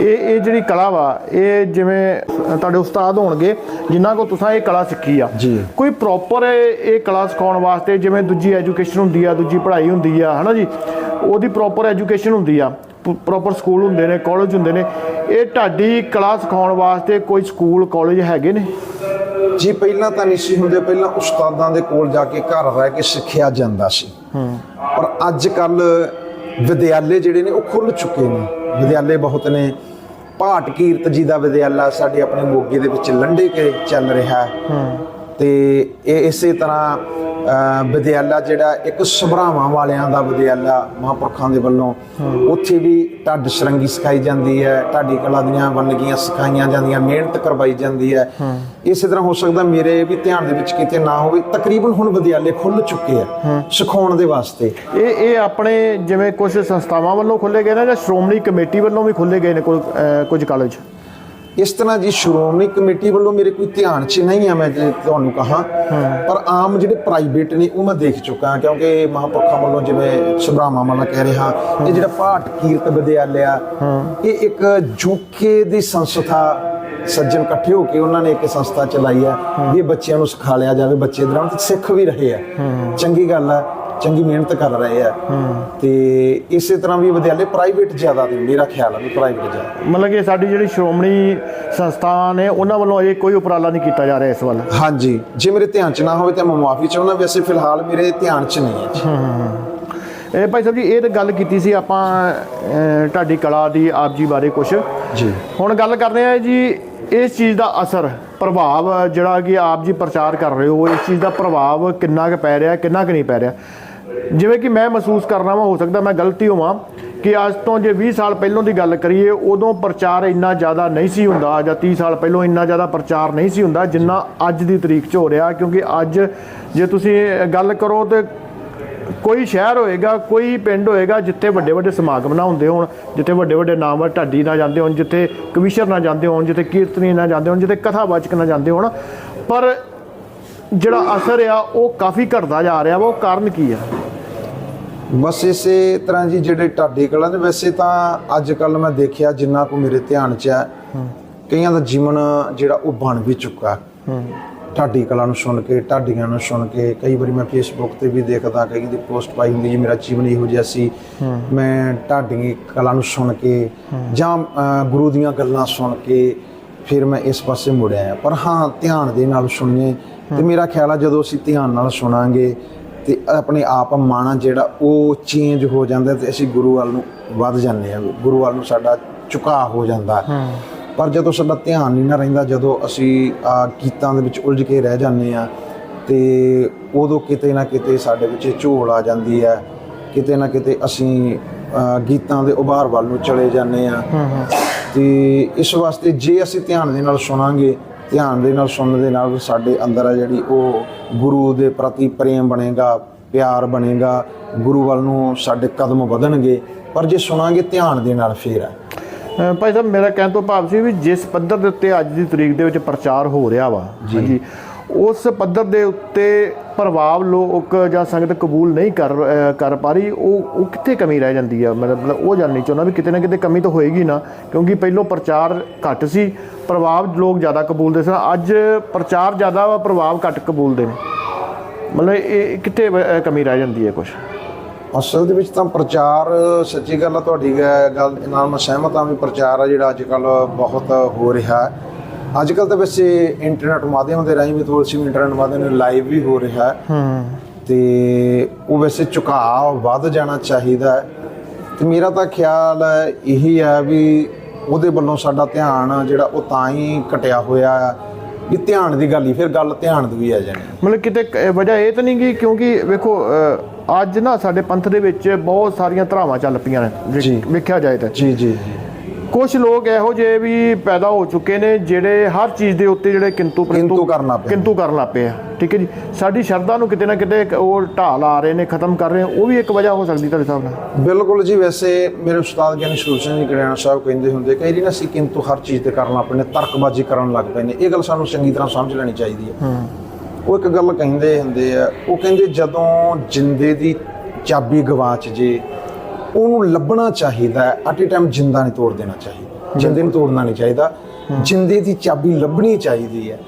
[SPEAKER 1] ਇਹ ਇਹ ਜਿਹੜੀ ਕਲਾ ਵਾ ਇਹ ਜਿਵੇਂ ਤੁਹਾਡੇ ਉਸਤਾਦ ਹੋਣਗੇ ਜਿਨ੍ਹਾਂ ਕੋ ਤੁਸੀਂ ਇਹ ਕਲਾ ਸਿੱਖੀ ਆ। ਕੋਈ ਪ੍ਰੋਪਰ ਇਹ ਕਲਾ ਸਿਖਾਉਣ ਵਾਸਤੇ ਜਿਵੇਂ ਦੂਜੀ ਐਜੂਕੇਸ਼ਨ ਹੁੰਦੀ ਆ ਦੂਜੀ ਪੜ੍ਹਾਈ ਹੁੰਦੀ ਆ ਹਨਾ ਜੀ? ਉਹਦੀ ਪ੍ਰੋਪਰ ਐਜੂਕੇਸ਼ਨ ਹੁੰਦੀ ਆ। ਪ੍ਰੋਪਰ ਸਕੂਲ ਹੁੰਦੇ ਨੇ ਕਾਲਜ ਹੁੰਦੇ ਨੇ। ਇਹ ਢਾਡੀ ਕਲਾ ਸਿਖਾਉਣ ਵਾਸਤੇ ਕੋਈ ਸਕੂਲ ਕਾਲਜ ਹੈਗੇ ਨੇ?
[SPEAKER 2] ਜੀ ਪਹਿਲਾਂ ਤਾਂ ਨਹੀਂ ਸੀ ਹੁੰਦੇ। ਪਹਿਲਾਂ ਉਸਤਾਦਾਂ ਦੇ ਕੋਲ ਜਾ ਕੇ ਘਰ ਰਹਿ ਕੇ ਸਿੱਖਿਆ ਜਾਂਦਾ ਸੀ। ਪਰ ਅੱਜ ਕੱਲ ਵਿਦਿਆਲੇ ਜਿਹੜੇ ਨੇ ਉਹ ਖੁੱਲ ਚੁੱਕੇ ਨੇ। ਵਿਦਿਆਲੇ ਬਹੁਤ ਨੇ। ਭਾਟ ਕੀਰਤ ਜੀ ਦਾ ਵਿਦਿਆਲਾ ਸਾਡੇ ਆਪਣੇ ਮੋਗੇ ਦੇ ਵਿੱਚ ਲੰਡੇ ਕੇ ਚੱਲ ਰਿਹਾ ਤੇ ਇਹ ਇਸੇ ਤਰ੍ਹਾਂ ਵਿਦਿਆਲਾ ਜਿਹੜਾ ਇੱਕ ਸਭਰਾਵਾਂ ਵਾਲਿਆਂ ਦਾ ਵਿਦਿਆਲਾ ਮਹਾਂਪੁਰਖਾਂ ਦੇ ਵੱਲੋਂ ਉੱਥੇ ਵੀ ਢੱਡ ਸ਼ਰੰਗੀ ਸਿਖਾਈ ਜਾਂਦੀ ਹੈ ਢਾਡੀ ਕਲਾ ਦੀਆਂ ਵੰਨਗੀਆਂ ਸਿਖਾਈਆਂ ਜਾਂਦੀਆਂ ਮਿਹਨਤ ਕਰਵਾਈ ਜਾਂਦੀ ਹੈ। ਇਸੇ ਤਰ੍ਹਾਂ ਹੋ ਸਕਦਾ ਮੇਰੇ ਵੀ ਧਿਆਨ ਦੇ ਵਿੱਚ ਕਿਤੇ ਨਾ ਹੋਵੇ ਤਕਰੀਬਨ ਹੁਣ ਵਿਦਿਆਲੇ ਖੁੱਲ ਚੁੱਕੇ ਆ ਸਿਖਾਉਣ ਦੇ ਵਾਸਤੇ।
[SPEAKER 1] ਇਹ ਇਹ ਆਪਣੇ ਜਿਵੇਂ ਕੁਝ ਸੰਸਥਾਵਾਂ ਵੱਲੋਂ ਖੋਲੇ ਗਏ ਨੇ ਜਾਂ ਸ਼੍ਰੋਮਣੀ ਕਮੇਟੀ ਵੱਲੋਂ ਵੀ ਖੋਲੇ ਗਏ ਨੇ ਕੁਝ ਕਾਲਜ?
[SPEAKER 2] ਇਸ ਤਰ੍ਹਾਂ ਜੀ ਸ਼੍ਰੋਮਣੀ ਕਮੇਟੀ ਵੱਲੋਂ ਮੇਰੇ ਕੋਈ ਧਿਆਨ 'ਚ ਨਹੀਂ ਆ, ਮੈਂ ਜੇ ਤੁਹਾਨੂੰ ਕਹਾਂ, ਪਰ ਆਮ ਜਿਹੜੇ ਪ੍ਰਾਈਵੇਟ ਨੇ, ਉਹ ਮੈਂ ਦੇਖ ਚੁੱਕਾ ਕਿਉਂਕਿ ਮਹਾਂਪੁਰਖਾਂ ਵੱਲੋਂ ਜਿਵੇਂ ਸਭਰਾਵਾਂ ਵਾਲਾ ਕਹਿ ਰਿਹਾ, ਇਹ ਜਿਹੜਾ ਭਾਟ ਕੀਰਤ ਵਿਦਿਆਲਿਆ, ਇਹ ਇੱਕ ਜੂਕੇ ਦੀ ਸੰਸਥਾ ਸੱਜਣ ਇਕੱਠੇ ਹੋ ਕੇ ਉਹਨਾਂ ਨੇ ਇੱਕ ਸੰਸਥਾ ਚਲਾਈ ਹੈ, ਵੀ ਬੱਚਿਆਂ ਨੂੰ ਸਿਖਾ ਲਿਆ ਜਾਵੇ, ਬੱਚੇ ਦਰਾਂ ਸਿੱਖ ਵੀ ਰਹੇ ਆ। ਚੰਗੀ ਗੱਲ ਹੈ ਚੰਗੀ ਮਿਹਨਤ ਕਰ ਰਹੇ ਆ। ਤੇ ਇਸੇ ਤਰ੍ਹਾਂ ਵੀ ਵਿਦਿਆਲੇ ਪ੍ਰਾਈਵੇਟ ਜ਼ਿਆਦਾ ਨੇ ਮੇਰਾ ਖਿਆਲ ਹੈ ਵੀ ਪ੍ਰਾਈਵੇਟ ਜ਼ਿਆਦਾ।
[SPEAKER 1] ਮਤਲਬ ਕਿ ਸਾਡੀ ਜਿਹੜੀ ਸ਼੍ਰੋਮਣੀ ਸੰਸਥਾ ਨੇ ਉਹਨਾਂ ਵੱਲੋਂ ਅਜੇ ਕੋਈ ਉਪਰਾਲਾ ਨਹੀਂ ਕੀਤਾ ਜਾ ਰਿਹਾ ਇਸ ਵੱਲ।
[SPEAKER 2] ਹਾਂਜੀ ਜੇ ਮੇਰੇ ਧਿਆਨ ਚ ਨਾ ਹੋਵੇ ਤਾਂ ਮੈਂ ਮਾਫੀ ਚਾਹੁੰਦਾ ਵੈਸੇ ਫਿਲਹਾਲ ਮੇਰੇ ਧਿਆਨ ਚ ਨਹੀਂ ਹੈ। ਜੀ
[SPEAKER 1] ਇਹ ਭਾਈ ਸਾਹਿਬ ਜੀ ਇਹ ਤਾਂ ਗੱਲ ਕੀਤੀ ਸੀ ਆਪਾਂ ਅਹ, ਢਾਡੀ ਕਲਾ ਦੀ ਆਪ ਜੀ ਬਾਰੇ ਕੁਝ
[SPEAKER 2] ਜੀ।
[SPEAKER 1] ਹੁਣ ਗੱਲ ਕਰਦੇ ਆ ਜੀ ਇਸ ਚੀਜ਼ ਦਾ ਅਸਰ ਪ੍ਰਭਾਵ ਜਿਹੜਾ ਕਿ ਆਪ ਜੀ ਪ੍ਰਚਾਰ ਕਰ ਰਹੇ ਹੋ ਇਸ ਚੀਜ਼ ਦਾ ਪ੍ਰਭਾਵ ਕਿੰਨਾ ਕੁ ਪੈ ਰਿਹਾ ਕਿੰਨਾ ਕੁ ਨਹੀਂ ਪੈ ਰਿਹਾ। ਜਿਵੇਂ ਕਿ ਮੈਂ ਮਹਿਸੂਸ ਕਰਨਾ ਵਾ, ਹੋ ਸਕਦਾ ਮੈਂ ਗਲਤੀ ਹੋਵਾਂ ਕਿ ਅੱਜ ਤੋਂ ਜੇ 20 ਸਾਲ ਪਹਿਲਾਂ ਦੀ ਗੱਲ ਕਰੀਏ, ਉਦੋਂ ਪ੍ਰਚਾਰ ਇੰਨਾ ਜ਼ਿਆਦਾ ਨਹੀਂ ਸੀ ਹੁੰਦਾ ਜਾਂ 30 ਸਾਲ ਪਹਿਲਾਂ ਇੰਨਾ ਜ਼ਿਆਦਾ ਪ੍ਰਚਾਰ ਨਹੀਂ ਸੀ ਹੁੰਦਾ ਜਿੰਨਾ ਅੱਜ ਦੀ ਤਰੀਕ 'ਚ ਹੋ ਰਿਹਾ, ਕਿਉਂਕਿ ਅੱਜ ਜੇ ਤੁਸੀਂ ਗੱਲ ਕਰੋ ਤੇ ਕੋਈ ਸ਼ਹਿਰ ਹੋਏਗਾ, ਕੋਈ ਪਿੰਡ ਹੋਏਗਾ ਜਿੱਥੇ ਵੱਡੇ ਵੱਡੇ ਸਮਾਗਮ ਨਾ ਹੁੰਦੇ ਹੋਣ, ਜਿੱਥੇ ਵੱਡੇ ਵੱਡੇ ਨਾਮਵਰ ਢਾਡੀ ਨਾ ਜਾਂਦੇ ਹੋਣ, ਜਿੱਥੇ ਕਵੀਸ਼ਰ ਨਾ ਜਾਂਦੇ ਹੋਣ, ਜਿੱਥੇ ਕੀਰਤਨੀ ਨਾ ਜਾਂਦੇ ਹੋਣ, ਜਿੱਥੇ ਕਥਾਵਾਚਕ ਨਾ ਜਾਂਦੇ ਹੋਣ, ਪਰ ਜਿਹੜਾ ਅਸਰ ਆ ਉਹ ਕਾਫੀ ਘਟਦਾ ਜਾ ਰਿਹਾ ਵਾ। ਉਹ ਕਾਰਨ ਕੀ ਆ?
[SPEAKER 2] ਬਸ ਇਸੇ ਤਰ੍ਹਾਂ ਜੀ ਜਿਹੜੇ ਢਾਡੀ ਕਲਾ ਨੇ ਵੈਸੇ ਤਾਂ ਅੱਜ ਕੱਲ ਮੈਂ ਦੇਖਿਆ ਜਿੰਨਾ ਕੋ ਮੇਰੇ ਧਿਆਨ ਚ ਹੈ। ਕਈਆਂ ਦਾ ਜੀਵਨ ਜਿਹੜਾ ਉਹ ਬਣ ਵੀ ਚੁੱਕਾ। ਢਾਡੀ ਕਲਾ ਨੂੰ ਸੁਣ ਕੇ ਢਾਡੀਆਂ ਨੂੰ ਸੁਣ ਕੇ ਕਈ ਵਾਰੀ ਮੈਂ ਫੇਸਬੁੱਕ ਤੇ ਵੀ ਦੇਖਦਾ ਕਈ ਦੀ ਪੋਸਟ ਪਾਈ ਹੁੰਦੀ ਜੀ ਮੇਰਾ ਜੀਵਨ ਇਹੋ ਜਿਹਾ ਸੀ। ਮੈਂ ਢਾਡੀ ਕਲਾ ਨੂੰ ਸੁਣ ਕੇ ਜਾਂ ਗੁਰੂ ਦੀਆਂ ਗੱਲਾਂ ਸੁਣ ਕੇ ਫਿਰ ਮੈਂ ਇਸ ਪਾਸੇ ਮੁੜਿਆ। ਪਰ ਹਾਂ ਧਿਆਨ ਦੇ ਨਾਲ ਸੁਣੀਏ ਤੇ ਮੇਰਾ ਖਿਆਲ ਆ ਜਦੋਂ ਅਸੀਂ ਧਿਆਨ ਨਾਲ ਸੁਣਾਂਗੇ ਤੇ ਆਪਣੇ ਆਪ ਆ ਜਿਹੜਾ ਉਹ ਚੇਂਜ ਹੋ ਜਾਂਦਾ ਤੇ ਅਸੀਂ ਗੁਰੂ ਵੱਲ ਨੂੰ ਵੱਧ ਜਾਂਦੇ ਆ ਗੁਰੂ ਵੱਲ ਨੂੰ ਸਾਡਾ ਝੁਕਾਅ ਹੋ ਜਾਂਦਾ। ਪਰ ਜਦੋਂ ਸਾਡਾ ਧਿਆਨ ਨਹੀਂ ਨਾ ਰਹਿੰਦਾ ਜਦੋਂ ਅਸੀਂ ਆ ਗੀਤਾਂ ਦੇ ਵਿੱਚ ਉਲਝ ਕੇ ਰਹਿ ਜਾਂਦੇ ਆ ਤੇ ਉਦੋਂ ਕਿਤੇ ਨਾ ਕਿਤੇ ਸਾਡੇ ਵਿੱਚ ਝੋਲ ਆ ਜਾਂਦੀ ਹੈ। ਕਿਤੇ ਨਾ ਕਿਤੇ ਅਸੀਂ ਗੀਤਾਂ ਦੇ ਉਭਾਰ ਵੱਲ ਨੂੰ ਚਲੇ ਜਾਂਦੇ ਆ ਤੇ ਇਸ ਵਾਸਤੇ ਜੇ ਅਸੀਂ ਧਿਆਨ ਦੇ ਨਾਲ ਸੁਣਾਂਗੇ ਧਿਆਨ ਦੇ ਨਾਲ ਸੁਣਨ ਦੇ ਨਾਲ ਸਾਡੇ ਅੰਦਰ ਆ ਜਿਹੜੀ ਉਹ ਗੁਰੂ ਦੇ ਪ੍ਰਤੀ ਪ੍ਰੇਮ ਬਣੇਗਾ ਪਿਆਰ ਬਣੇਗਾ ਗੁਰੂ ਵੱਲ ਨੂੰ ਸਾਡੇ ਕਦਮ ਵਧਣਗੇ। ਪਰ ਜੇ ਸੁਣਾਂਗੇ ਧਿਆਨ ਦੇ ਨਾਲ ਫੇਰ ਹੈ
[SPEAKER 1] ਭਾਈ ਸਾਹਿਬ ਮੇਰਾ ਕਹਿਣ ਤੋਂ ਭਾਵ ਸੀ ਵੀ ਜਿਸ ਪੱਧਰ ਦੇ ਉੱਤੇ ਅੱਜ ਦੀ ਤਰੀਕ ਦੇ ਵਿੱਚ ਪ੍ਰਚਾਰ ਹੋ ਰਿਹਾ ਵਾ ਹਾਂਜੀ ਉਸ ਪੱਧਰ ਦੇ ਉੱਤੇ ਪ੍ਰਭਾਵ ਲੋਕ ਜਾਂ ਸੰਗਤ ਕਬੂਲ ਨਹੀਂ ਕਰ ਕਰ ਪਾ ਰਹੀ, ਉਹ ਉਹ ਕਿੱਥੇ ਕਮੀ ਰਹਿ ਜਾਂਦੀ ਆ? ਮਤਲਬ ਉਹ ਜਾਣਨੀ ਚਾਹੁੰਦਾ ਵੀ ਕਿਤੇ ਨਾ ਕਿਤੇ ਕਮੀ ਤਾਂ ਹੋਏਗੀ ਨਾ, ਕਿਉਂਕਿ ਪਹਿਲੋਂ ਪ੍ਰਚਾਰ ਘੱਟ ਸੀ, ਪ੍ਰਭਾਵ ਲੋਕ ਜ਼ਿਆਦਾ ਕਬੂਲਦੇ ਸਨ, ਅੱਜ ਪ੍ਰਚਾਰ ਜ਼ਿਆਦਾ ਵਾ, ਪ੍ਰਭਾਵ ਘੱਟ ਕਬੂਲਦੇ ਨੇ। ਮਤਲਬ ਇਹ ਕਿੱਥੇ ਕਮੀ ਰਹਿ ਜਾਂਦੀ ਹੈ ਕੁਝ
[SPEAKER 2] ਅਸਲ ਦੇ ਵਿੱਚ ਤਾਂ ਪ੍ਰਚਾਰ, ਸੱਚੀ ਗੱਲ ਆ, ਤੁਹਾਡੀ ਗੱਲ ਨਾਲ ਮੈਂ ਸਹਿਮਤ ਹਾਂ ਵੀ ਪ੍ਰਚਾਰ ਆ ਜਿਹੜਾ ਅੱਜ ਕੱਲ ਬਹੁਤ ਹੋ ਰਿਹਾ। ਹੈ ਅੱਜ ਕੱਲ ਤਾਂ ਵੈਸੇ ਇੰਟਰਨੈਟ ਮਾਧਿਅਮ ਦੇ ਰਾਹੀਂ ਵੀ ਤੁਸੀਂ ਇੰਟਰਨੈਟ ਮਾਧਿਅਮ ਲਾਈਵ ਵੀ ਹੋ ਰਿਹਾ ਹੈ।
[SPEAKER 1] ਹੂੰ।
[SPEAKER 2] ਤੇ ਉਹ ਵੈਸੇ ਝੁਕਾਅ ਵੱਧ ਜਾਣਾ ਚਾਹੀਦਾ ਹੈ। ਤੇ ਮੇਰਾ ਤਾਂ ਖਿਆਲ ਇਹੀ ਹੈ ਵੀ ਉਹਦੇ ਵੱਲੋਂ ਸਾਡਾ ਧਿਆਨ ਜਿਹੜਾ ਉਹ ਤਾਂ ਹੀ ਘਟਿਆ ਹੋਇਆ ਹੈ ਵੀ ਧਿਆਨ ਦੀ ਗੱਲ ਹੀ ਫਿਰ ਗੱਲ ਧਿਆਨ ਦੀ ਵੀ ਆ ਜਾਣੀ।
[SPEAKER 1] ਮਤਲਬ ਕਿਤੇ ਕ- ਵਜ੍ਹਾ ਇਹ ਤਾਂ ਨਹੀਂ ਗੀ ਕਿਉਂਕਿ ਵੇਖੋ ਅੱਜ ਨਾ ਸਾਡੇ ਪੰਥ ਦੇ ਵਿੱਚ ਬਹੁਤ ਸਾਰੀਆਂ ਧਰਾਵਾਂ ਚੱਲ ਪਈਆਂ ਨੇ। ਵੇਖਿਆ ਜਾਏ ਤਾਂ।
[SPEAKER 2] ਜੀ ਜੀ।
[SPEAKER 1] ਕੁਝ ਲੋਕ ਇਹੋ ਜਿਹੇ ਵੀ ਪੈਦਾ ਹੋ ਚੁੱਕੇ ਨੇ ਜਿਹੜੇ ਹਰ ਚੀਜ਼ ਦੇ ਉੱਤੇ ਜਿਹੜੇ ਕਿੰਤੂ
[SPEAKER 2] ਕਿੰਤੂ ਕਰਨ ਲੱਗ ਪਏ।
[SPEAKER 1] ਕਿੰਤੂ ਕਰਨ ਲੱਗ ਪਏ ਆ। ਠੀਕ ਹੈ ਜੀ। ਸਾਡੀ ਸ਼ਰਧਾ ਨੂੰ ਕਿਤੇ ਨਾ ਕਿਤੇ ਉਹ ਢਾਲ ਆ ਰਹੇ ਨੇ ਖਤਮ ਕਰ ਰਹੇ ਨੇ ਉਹ ਵੀ ਇੱਕ ਵਜ੍ਹਾ ਹੋ ਸਕਦੀ ਤੁਹਾਡੇ ਹਿਸਾਬ ਨਾਲ।
[SPEAKER 2] ਬਿਲਕੁਲ ਜੀ ਵੈਸੇ ਮੇਰੇ ਉਸਤਾਦ ਗਿਆਨੀ ਸਿੰਘ ਜੀ ਕੜਿਆਣਾ ਸਾਹਿਬ ਕਹਿੰਦੇ ਹੁੰਦੇ ਵਾਰੀ ਨਾ ਅਸੀਂ ਕਿੰਤੂ ਹਰ ਚੀਜ਼ ਤੇ ਕਰਨ ਲੱਗ ਪੈਂਦੇ ਤਰਕਬਾਜ਼ੀ ਕਰਨ ਲੱਗ ਪੈਂਦੇ ਇਹ ਗੱਲ ਸਾਨੂੰ ਚੰਗੀ ਤਰ੍ਹਾਂ ਸਮਝ ਲੈਣੀ ਚਾਹੀਦੀ ਹੈ। ਉਹ ਇੱਕ ਗੱਲ ਕਹਿੰਦੇ ਹੁੰਦੇ ਆ ਉਹ ਕਹਿੰਦੇ ਜਦੋਂ ਜਿੰਦੇ ਦੀ ਚਾਬੀ ਗਵਾਚ ਜੇ ਉਹਨੂੰ ਲੱਭਣਾ ਚਾਹੀਦਾ ਹੈ। ਅਟ ਟਾਈਮ ਜਿੰਦਾ ਨਹੀਂ ਤੋੜ ਦੇਣਾ ਚਾਹੀਦਾ। ਜਿੰਦੇ ਨੂੰ ਤੋੜਨਾ ਨਹੀਂ ਚਾਹੀਦਾ। ਜਿੰਦੇ ਦੀ ਚਾਬੀ ਲੱਭਣੀ ਚਾਹੀਦੀ ਹੈ।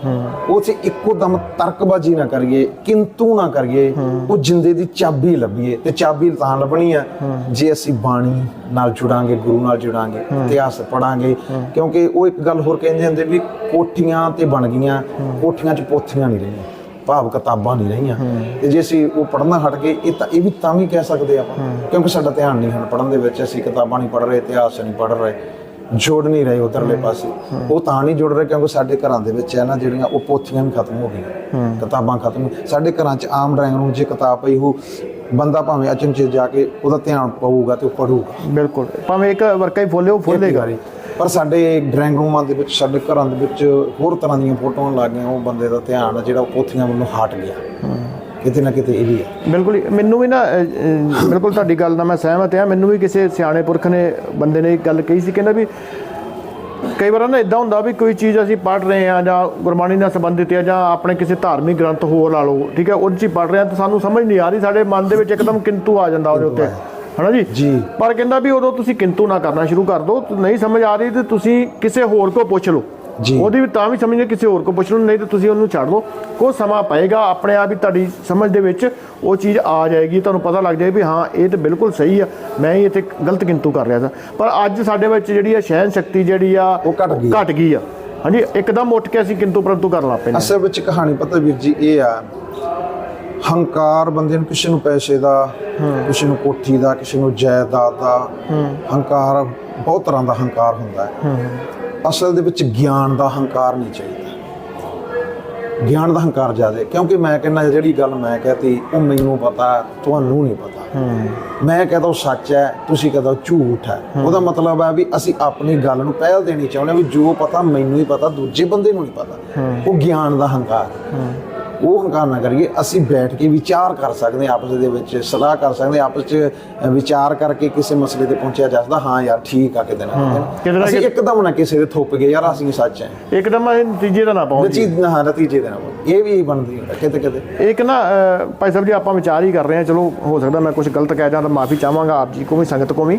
[SPEAKER 2] ਉਹ ਤੇ ਇੱਕੋ ਦਮ ਤਰਕਬਾਜ਼ੀ ਨਾ ਕਰੀਏ ਕਿੰਤੂ ਨਾ ਕਰੀਏ ਉਹ ਜਿੰਦੇ ਦੀ ਚਾਬੀ ਲੱਭੀਏ ਤੇ ਚਾਬੀ ਤਾਂ ਲੱਭਣੀ ਹੈ। ਜੇ ਅਸੀਂ ਬਾਣੀ ਨਾਲ ਜੁੜਾਂਗੇ ਗੁਰੂ ਨਾਲ ਜੁੜਾਂਗੇ ਇਤਿਹਾਸ ਪੜਾਂਗੇ ਕਿਉਂਕਿ ਉਹ ਇੱਕ ਗੱਲ ਹੋਰ ਕਹਿੰਦੇ ਹੁੰਦੇ ਵੀ ਕੋਠੀਆਂ ਤੇ ਬਣ ਗਈਆਂ ਕੋਠੀਆਂ 'ਚ ਪੋਥੀਆਂ ਨਹੀਂ ਰਹੀਆਂ ਭਾਵ ਕਿਤਾਬਾਂ ਨਹੀਂ ਰਹੀਆਂ। ਤੇ ਜੇ ਅਸੀਂ ਉਹ ਪੜ੍ਹਨਾ ਹਟ ਗਏ ਇਹ ਤਾਂ ਇਹ ਵੀ ਤਾਂ ਵੀ ਕਹਿ ਸਕਦੇ ਆਪਾਂ ਕਿਉਂਕਿ ਸਾਡਾ ਧਿਆਨ ਨਹੀਂ ਹੁਣ ਪੜ੍ਹਨ ਦੇ ਵਿੱਚ ਅਸੀਂ ਕਿਤਾਬਾਂ ਨਹੀਂ ਪੜ੍ਹ ਰਹੇ ਇਤਿਹਾਸ ਨਹੀਂ ਪੜ੍ਹ ਰਹੇ ਜੋੜ ਨਹੀਂ ਰਹੇ ਉਧਰਲੇ ਪਾਸੇ। ਉਹ ਤਾਂ ਨਹੀਂ ਜੁੜ ਰਹੇ ਕਿਉਂਕਿ ਸਾਡੇ ਘਰਾਂ ਦੇ ਵਿੱਚ ਹੈ ਨਾ ਜਿਹੜੀਆਂ ਉਹ ਪੋਥੀਆਂ ਵੀ ਖਤਮ ਹੋ ਗਈਆਂ। ਕਿਤਾਬਾਂ ਖਤਮ ਸਾਡੇ ਘਰਾਂ 'ਚ ਆਮ ਡਰਾਇੰਗ ਰੂਮ 'ਚ ਕਿਤਾਬ ਪਈ ਹੋ ਬੰਦਾ ਭਾਵੇਂ ਅਚਨਚੇਤ ਜਾ ਕੇ ਉਹਦਾ ਧਿਆਨ ਪਊਗਾ ਤੇ ਉਹ ਪੜੂਗਾ
[SPEAKER 1] ਬਿਲਕੁਲ। ਭਾਵੇਂ ਇੱਕ ਵਰਕਾ ਹੀ ਫੋਲੇ ਉਹ ਫੋਲੇਗਾ।
[SPEAKER 2] ਪਰ ਸਾਡੇ ਡਰਾਇੰਗ ਰੂਮਾਂ ਦੇ ਵਿੱਚ ਸਾਡੇ ਘਰਾਂ ਦੇ ਵਿੱਚ ਹੋਰ ਤਰ੍ਹਾਂ ਦੀਆਂ ਫੋਟੋਆਂ ਲੱਗ ਗਈਆਂ ਉਹ ਬੰਦੇ ਦਾ ਧਿਆਨ ਆ ਜਿਹੜਾ ਉਹ ਪੋਥੀਆਂ ਵੱਲੋਂ ਹਟ ਗਿਆ। ਕਿਤੇ ਨਾ ਕਿਤੇ ਇਹ ਵੀ ਹੈ।
[SPEAKER 1] ਬਿਲਕੁਲ। ਮੈਨੂੰ ਵੀ ਨਾ ਬਿਲਕੁਲ ਤੁਹਾਡੀ ਗੱਲ ਨਾਲ ਮੈਂ ਸਹਿਮਤ ਹਾਂ। ਮੈਨੂੰ ਵੀ ਕਿਸੇ ਸਿਆਣੇ ਪੁਰਖ ਨੇ ਬੰਦੇ ਨੇ ਇੱਕ ਗੱਲ ਕਹੀ ਸੀ ਕਹਿੰਦਾ ਵੀ ਕਈ ਵਾਰ ਨਾ ਇਦਾਂ ਹੁੰਦਾ ਵੀ ਕੋਈ ਚੀਜ਼ ਅਸੀਂ ਪੜ੍ਹ ਰਹੇ ਆ ਜਾਂ ਗੁਰਬਾਣੀ ਨਾਲ ਸੰਬੰਧਿਤ ਹੈ ਜਾਂ ਆਪਣੇ ਕਿਸੇ ਧਾਰਮਿਕ ਗ੍ਰੰਥ ਹੋਰ ਲਾ ਲਓ ਠੀਕ ਹੈ ਉਹਦੇ 'ਚ ਹੀ ਪੜ੍ਹ ਰਹੇ ਆ ਤਾਂ ਸਾਨੂੰ ਸਮਝ ਨਹੀਂ ਆ ਰਹੀ ਸਾਡੇ ਮਨ ਦੇ ਵਿੱਚ ਇੱਕਦਮ ਕਿੰਤੂ ਆ ਜਾਂਦਾ ਉਹਦੇ ਉੱਤੇ। ਹਨਾ ਜੀ?
[SPEAKER 2] ਜੀ।
[SPEAKER 1] ਪਰ ਕਹਿੰਦਾ ਵੀ ਉਦੋਂ ਤੁਸੀਂ ਕਿੰਤੂ ਨਾ ਕਰਨਾ ਸ਼ੁਰੂ ਕਰ ਦਿਓ ਨਹੀਂ ਸਮਝ ਆ ਰਹੀ ਤੇ ਤੁਸੀਂ ਕਿਸੇ ਹੋਰ ਕੋ ਪੁੱਛ ਲਓ।
[SPEAKER 2] ਜੀ।
[SPEAKER 1] ਉਹਦੀ ਵੀ ਤਾਂ ਵੀ ਸਮਝੇ ਕਿਸੇ ਹੋਰ ਕੋ ਪੁੱਛ ਲਓ ਨਹੀਂ ਤੇ ਤੁਸੀਂ ਉਹਨੂੰ ਛੱਡ ਦਿਓ। ਕੋਈ ਸਮਾਂ ਪਏਗਾ ਆਪਣੇ ਆਪ ਹੀ ਤੁਹਾਡੀ ਸਮਝ ਦੇ ਵਿੱਚ ਉਹ ਚੀਜ਼ ਆ ਜਾਏਗੀ ਤੁਹਾਨੂੰ ਪਤਾ ਲੱਗ ਜਾਏਗਾ ਵੀ ਹਾਂ ਇਹ ਤੇ ਬਿਲਕੁਲ ਸਹੀ ਆ। ਮੈਂ ਹੀ ਇੱਥੇ ਗਲਤ ਕਿੰਤੂ ਕਰ ਰਿਹਾ ਸੀ। ਪਰ ਅੱਜ ਸਾਡੇ ਵਿੱਚ ਜਿਹੜੀ ਆ ਸਹਿਨ ਸ਼ਕਤੀ ਜਿਹੜੀ ਆ
[SPEAKER 2] ਉਹ ਘਟ ਗਈ।
[SPEAKER 1] ਘਟ ਗਈ ਆ। ਹਾਂਜੀ ਇੱਕਦਮ ਉੱਠ ਕੇ ਅਸੀਂ ਕਿੰਤੂ ਪਰੰਤੂ ਕਰਨ ਲੱਗ ਨੇ
[SPEAKER 2] ਅਸਲ ਵਿੱਚ ਕਹਾਣੀ ਪਤਾ ਵੀਰ ਜੀ ਇਹ ਆ ਹੰਕਾਰ ਬੰਦੇ ਨੂੰ ਕਿਸੇ ਨੂੰ ਪੈਸੇ ਦਾ ਕਿਸੇ ਨੂੰ ਕੋਠੀ ਦਾ ਕਿਸੇ ਨੂੰ ਜਾਇਦਾਦ ਦਾ ਹੰਕਾਰ ਬਹੁਤ ਤਰ੍ਹਾਂ ਦਾ ਹੰਕਾਰ ਹੁੰਦਾ ਹੈ। ਅਸਲ ਦੇ ਵਿੱਚ ਗਿਆਨ ਦਾ ਹੰਕਾਰ ਨਹੀਂ ਚਾਹੀਦਾ। ਗਿਆਨ ਦਾ ਹੰਕਾਰ ਜ਼ਿਆਦਾ। ਕਿਉਂਕਿ ਮੈਂ ਕਹਿੰਦਾ ਜਿਹੜੀ ਗੱਲ ਮੈਂ ਕਹਤੀ ਉਹ ਮੈਨੂੰ ਪਤਾ ਤੁਹਾਨੂੰ ਨਹੀਂ ਪਤਾ। ਮੈਂ ਕਹਦਾ ਉਹ ਸੱਚ ਹੈ ਤੁਸੀਂ ਕਹਦਾ ਝੂਠ ਹੈ। ਉਹਦਾ ਮਤਲਬ ਹੈ ਵੀ ਅਸੀਂ ਆਪਣੀ ਗੱਲ ਨੂੰ ਪਹਿਲ ਦੇਣੀ ਚਾਹੁੰਦੇ ਹਾਂ ਵੀ ਜੋ ਪਤਾ ਮੈਨੂੰ ਹੀ ਪਤਾ ਦੂਜੇ ਬੰਦੇ ਨੂੰ ਨਹੀਂ ਪਤਾ। ਉਹ ਗਿਆਨ ਦਾ ਹੰਕਾਰ ਉਹ ਹੰਕਾਰ ਨਾ ਕਰੀਏ ਅਸੀਂ ਬੈਠ ਕੇ ਵਿਚਾਰ ਕਰ ਸਕਦੇ ਹਾਂ ਆਪਸ ਦੇ ਵਿੱਚ ਸਲਾਹ ਕਰ ਸਕਦੇ ਹਾਂ ਆਪਸ ਚ ਅ, ਵਿਚਾਰ ਕਰਕੇ ਕਿਸੇ ਮਸਲੇ ਤੇ ਪਹੁੰਚਿਆ ਜਾ ਸਕਦਾ ਹਾਂ ਯਾਰ ਠੀਕ ਆ ਕਿਤੇ ਨਾ
[SPEAKER 1] ਨਾ
[SPEAKER 2] ਅਸੀਂ ਇੱਕਦਮ ਨਾ ਕਿਸੇ ਦੇ ਥੁੱਪ ਗਏ ਯਾਰ ਅਸੀਂ ਸੱਚ ਹੈ।
[SPEAKER 1] ਇੱਕਦਮ ਅਸੀਂ ਨਤੀਜੇ ਦਾ ਨਾ ਪਹੁੰਚ
[SPEAKER 2] ਨਤੀਜੇ ਹਾਂ ਨਤੀਜੇ ਦੇ ਨਾਲ ਇਹ ਵੀ ਬਣਦੀ ਹੈ ਕਿਤੇ ਕਿਤੇ।
[SPEAKER 1] ਇੱਕ ਨਾ ਭਾਈ ਸਾਹਿਬ ਜੀ ਆਪਾਂ ਵਿਚਾਰ ਹੀ ਕਰ ਰਹੇ ਹਾਂ ਚਲੋ ਹੋ ਸਕਦਾ ਮੈਂ ਕੁਝ ਗਲਤ ਕਹਿ ਜਾਂ ਤਾਂ ਮਾਫੀ ਚਾਹਾਂਗਾ ਆਪ ਜੀ ਕੋ ਵੀ ਸੰਗਤ ਕੋ ਵੀ।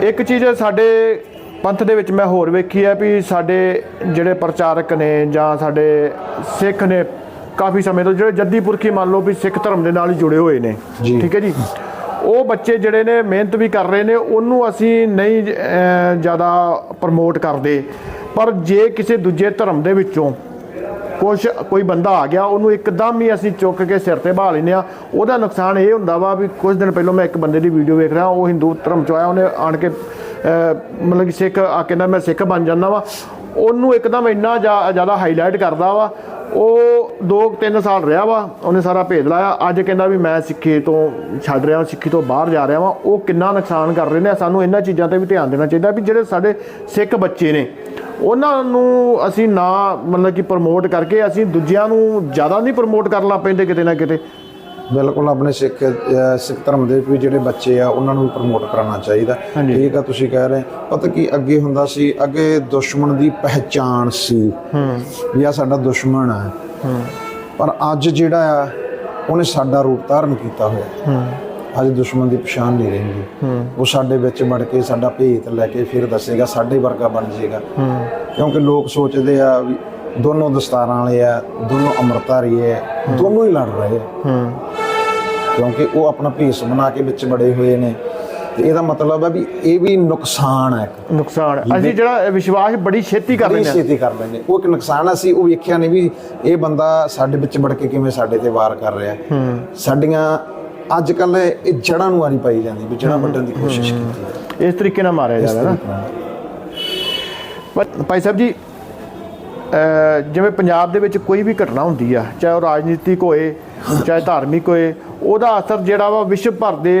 [SPEAKER 1] ਇੱਕ ਚੀਜ਼ ਸਾਡੇ ਪੰਥ ਦੇ ਵਿੱਚ ਮੈਂ ਹੋਰ ਵੇਖੀ ਹੈ ਵੀ ਸਾਡੇ ਜਿਹੜੇ ਪ੍ਰਚਾਰਕ ਨੇ ਜਾਂ ਸਾਡੇ ਸਿੱਖ ਨੇ ਕਾਫੀ ਸਮੇਂ ਤੋਂ ਜਿਹੜੇ ਜੱਦੀ ਪੁਰਖੀ ਮੰਨ ਲਓ ਵੀ ਸਿੱਖ ਧਰਮ ਦੇ ਨਾਲ ਹੀ ਜੁੜੇ ਹੋਏ ਨੇ। ਠੀਕ ਹੈ ਜੀ ਉਹ ਬੱਚੇ ਜਿਹੜੇ ਨੇ ਮਿਹਨਤ ਵੀ ਕਰ ਰਹੇ ਨੇ ਉਹਨੂੰ ਅਸੀਂ ਨਹੀਂ ਜ਼ਿਆਦਾ ਪ੍ਰਮੋਟ ਕਰਦੇ ਪਰ ਜੇ ਕਿਸੇ ਦੂਜੇ ਧਰਮ ਦੇ ਵਿੱਚੋਂ ਕੁਛ ਕੋਈ ਬੰਦਾ ਆ ਗਿਆ, ਉਹਨੂੰ ਇੱਕਦਮ ਹੀ ਅਸੀਂ ਚੁੱਕ ਕੇ ਸਿਰ ਤੇ ਬਹਾ ਲੈਂਦੇ ਆ ਉਹਦਾ ਨੁਕਸਾਨ ਇਹ ਹੁੰਦਾ ਵਾ ਵੀ ਕੁਝ ਦਿਨ ਪਹਿਲਾਂ ਮੈਂ ਇੱਕ ਬੰਦੇ ਦੀ ਵੀਡੀਓ ਵੇਖ ਰਿਹਾ, ਉਹ ਹਿੰਦੂ ਧਰਮ ਚੋਂ ਆਇਆ, ਉਹਨੇ ਆਣ ਕੇ ਮਤਲਬ ਕਿ ਸਿੱਖ ਆ ਕਹਿੰਦਾ ਮੈਂ ਸਿੱਖ ਬਣ ਜਾਂਦਾ ਵਾ। ਉਹਨੂੰ ਇੱਕਦਮ ਇੰਨਾ ਜ਼ਿਆ- ਜ਼ਿਆਦਾ ਹਾਈਲਾਈਟ ਕਰਦਾ ਵਾ ਉਹ 2-3 ਸਾਲ ਰਿਹਾ ਵਾ, ਉਹਨੇ ਸਾਰਾ ਭੇਦ ਲਾਇਆ। ਅੱਜ ਕਹਿੰਦਾ ਵੀ ਮੈਂ ਸਿੱਖੀ ਤੋਂ ਛੱਡ ਰਿਹਾ, ਸਿੱਖੀ ਤੋਂ ਬਾਹਰ ਜਾ ਰਿਹਾ ਵਾਂ। ਉਹ ਕਿੰਨਾ ਨੁਕਸਾਨ ਕਰ ਰਹੇ ਨੇ, ਸਾਨੂੰ ਇਹਨਾਂ ਚੀਜ਼ਾਂ ਤੇ ਵੀ ਧਿਆਨ ਦੇਣਾ ਚਾਹੀਦਾ ਵੀ ਜਿਹੜੇ ਸਾਡੇ ਸਿੱਖ ਬੱਚੇ ਨੇ, ਉਹਨਾਂ ਨੂੰ ਅਸੀਂ ਨਾ ਮਤਲਬ ਕਿ ਪ੍ਰਮੋਟ ਕਰਕੇ ਅਸੀਂ ਦੂਜਿਆਂ ਨੂੰ ਜ਼ਿਆਦਾ ਨਹੀਂ ਪ੍ਰਮੋਟ ਕਰਨ ਲੱਗ ਪੈਂਦੇ ਕਿਤੇ ਨਾ ਕਿਤੇ।
[SPEAKER 2] ਬਿਲਕੁਲ ਆਪਣੇ ਸਿੱਖ ਸਿੱਖ ਧਰਮ ਦੇ ਵੀ ਜਿਹੜੇ ਬੱਚੇ ਆ ਉਹਨਾਂ ਨੂੰ ਪ੍ਰਮੋਟ ਕਰਾਉਣਾ ਚਾਹੀਦਾ। ਠੀਕ ਆ ਤੁਸੀਂ ਕਹਿ ਰਹੇ ਪਤਾ ਕੀ ਅੱਗੇ ਹੁੰਦਾ ਸੀ ਅੱਗੇ ਦੁਸ਼ਮਣ ਦੀ ਪਹਿਚਾਣ ਸੀ। ਵੀ ਆ ਸਾਡਾ ਦੁਸ਼ਮਣ ਹੈ। ਪਰ ਅੱਜ ਜਿਹੜਾ ਆ ਉਹਨੇ ਸਾਡਾ ਰੂਪ ਧਾਰਨ ਕੀਤਾ ਹੋਇਆ। ਅੱਜ ਦੁਸ਼ਮਣ ਦੀ ਪਛਾਣ ਨਹੀਂ ਰਹਿੰਦੀ। ਉਹ ਸਾਡੇ ਵਿੱਚ ਵੜ ਕੇ ਸਾਡਾ ਭੇਤ ਲੈ ਕੇ ਫਿਰ ਦੱਸੇਗਾ ਸਾਡੇ ਵਰਗਾ ਬਣ ਜਾਏਗਾ ਕਿਉਂਕਿ ਲੋਕ ਸੋਚਦੇ ਆ ਵੀ ਦੋਨੋਂ ਦਸਤਾਰਾਂ ਵਾਲੇ ਆ ਦੋਨੋਂ ਅੰਮ੍ਰਿਤਧਾਰੀ ਹੈ। ਦੋਨੋਂ ਹੀ ਲੜ ਰਹੇ ਆ। ਕਿਉਂਕਿ ਉਹ ਆਪਣਾ ਭੇਸ ਬਣਾ ਕੇ ਵਿੱਚ ਬੜੇ ਹੋਏ ਨੇ। ਤੇ ਇਹਦਾ ਮਤਲਬ ਹੈ ਵੀ ਇਹ ਵੀ ਨੁਕਸਾਨ ਹੈ
[SPEAKER 1] ਨੁਕਸਾਨ। ਅਸੀਂ ਜਿਹੜਾ ਵਿਸ਼ਵਾਸ ਬੜੀ ਛੇਤੀ ਕਰ ਲੈਂਦੇ ਹਾਂ।
[SPEAKER 2] ਛੇਤੀ ਕਰ ਲੈਂਦੇ। ਉਹ ਇੱਕ ਨੁਕਸਾਨ ਆ ਸੀ ਉਹ ਵੇਖਿਆ ਨਹੀਂ ਵੀ ਇਹ ਬੰਦਾ ਸਾਡੇ ਵਿੱਚ ਵੜ ਕੇ ਕਿਵੇਂ ਸਾਡੇ ਤੇ ਵਾਰ ਕਰ ਰਿਹਾ। ਸਾਡੀਆਂ ਅੱਜ ਕੱਲ ਇਹ ਜੜਾਂ ਨੂੰ ਆਰੀ ਪਾਈ ਜਾਂਦੀ ਵੀ ਜੜਾਂ ਵੱਢਣ ਦੀ ਕੋਸ਼ਿਸ਼ ਕੀਤੀ
[SPEAKER 1] ਇਸ ਤਰੀਕੇ ਨਾਲ ਮਾਰਿਆ ਜਾਂਦਾ ਨਾ। ਭਾਈ ਸਾਹਿਬ ਜੀ ਜਿਵੇਂ ਪੰਜਾਬ ਦੇ ਵਿੱਚ ਕੋਈ ਵੀ ਘਟਨਾ ਹੁੰਦੀ ਆ, ਚਾਹੇ ਉਹ ਰਾਜਨੀਤਿਕ ਹੋਏ, ਚਾਹੇ ਧਾਰਮਿਕ ਹੋਏ, ਉਹਦਾ ਅਸਰ ਜਿਹੜਾ ਵਾ ਵਿਸ਼ਵ ਭਰ ਦੇ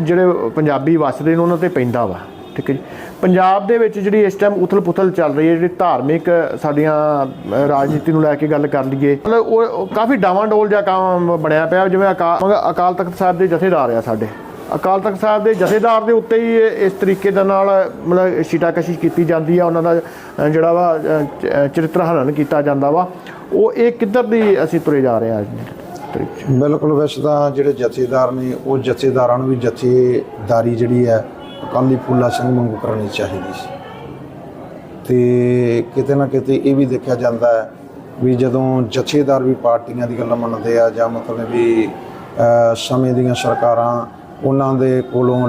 [SPEAKER 1] ਜਿਹੜੇ ਪੰਜਾਬੀ ਵਸਦੇ ਨੇ ਉਹਨਾਂ ਤੇ ਪੈਂਦਾ ਵਾ, ਠੀਕ ਹੈ ਜੀ। ਪੰਜਾਬ ਦੇ ਵਿੱਚ ਜਿਹੜੀ ਇਸ ਟਾਈਮ ਉਥਲ-ਪੁਥਲ ਚੱਲ ਰਹੀ ਹੈ, ਜਿਹੜੀ ਧਾਰਮਿਕ ਸਾਡੀਆਂ ਰਾਜਨੀਤੀ ਨੂੰ ਲੈ ਕੇ ਗੱਲ ਕਰ ਲਈਏ, ਮਤਲਬ ਉਹ ਕਾਫੀ ਡਾਵਾਂਡੋਲ ਜਿਹਾ ਕੰਮ ਬਣਿਆ ਪਿਆ, ਜਿਵੇਂ ਅਕਾਲ ਅਕਾਲ ਤਖਤ ਸਾਹਿਬ ਦੇ ਜਥੇਦਾਰ ਆ ਸਾਡੇ। ਅਕਾਲ ਤਖਤ ਸਾਹਿਬ ਦੇ ਜਥੇਦਾਰ ਦੇ ਉੱਤੇ ਹੀ ਇਸ ਤਰੀਕੇ ਦੇ ਨਾਲ ਮਤਲਬ ਸ਼ੀਟਾਕਸ਼ੀ ਕੀਤੀ ਜਾਂਦੀ ਆ ਉਹਨਾਂ ਦਾ ਜਿਹੜਾ ਵਾ ਅ, ਚਰਿੱਤਰ ਹਨਨ ਕੀਤਾ ਜਾਂਦਾ ਵਾ। ਉਹ ਇਹ ਕਿੱਧਰ ਦੀ ਅਸੀਂ ਤੁਰੇ ਜਾ ਰਹੇ ਹਾਂ ਅੱਜ
[SPEAKER 2] ਬਿਲਕੁਲ ਵੈਸੇ ਤਾਂ ਜਿਹੜੇ ਜਥੇਦਾਰ ਨੇ ਉਹ ਜਥੇਦਾਰਾਂ ਨੂੰ ਵੀ ਜਥੇਦਾਰੀ ਜਿਹੜੀ ਹੈ ਅਕਾਲੀ ਫੂਲਾ ਸਿੰਘ ਵਾਂਗੂ ਕਰਨੀ ਚਾਹੀਦੀ ਸੀ। ਤੇ ਕਿਤੇ ਨਾ ਕਿਤੇ ਇਹ ਵੀ ਦੇਖਿਆ ਜਾਂਦਾ ਹੈ ਵੀ ਜਦੋਂ ਜਥੇਦਾਰ ਵੀ ਪਾਰਟੀਆਂ ਦੀ ਗੱਲ ਮੰਨਦੇ ਆ ਜਾਂ ਮਤਲਬ ਵੀ ਸਮੇਂ ਦੀਆਂ ਸਰਕਾਰਾਂ ਉਹਨਾਂ ਦੇ ਕੋਲੋਂ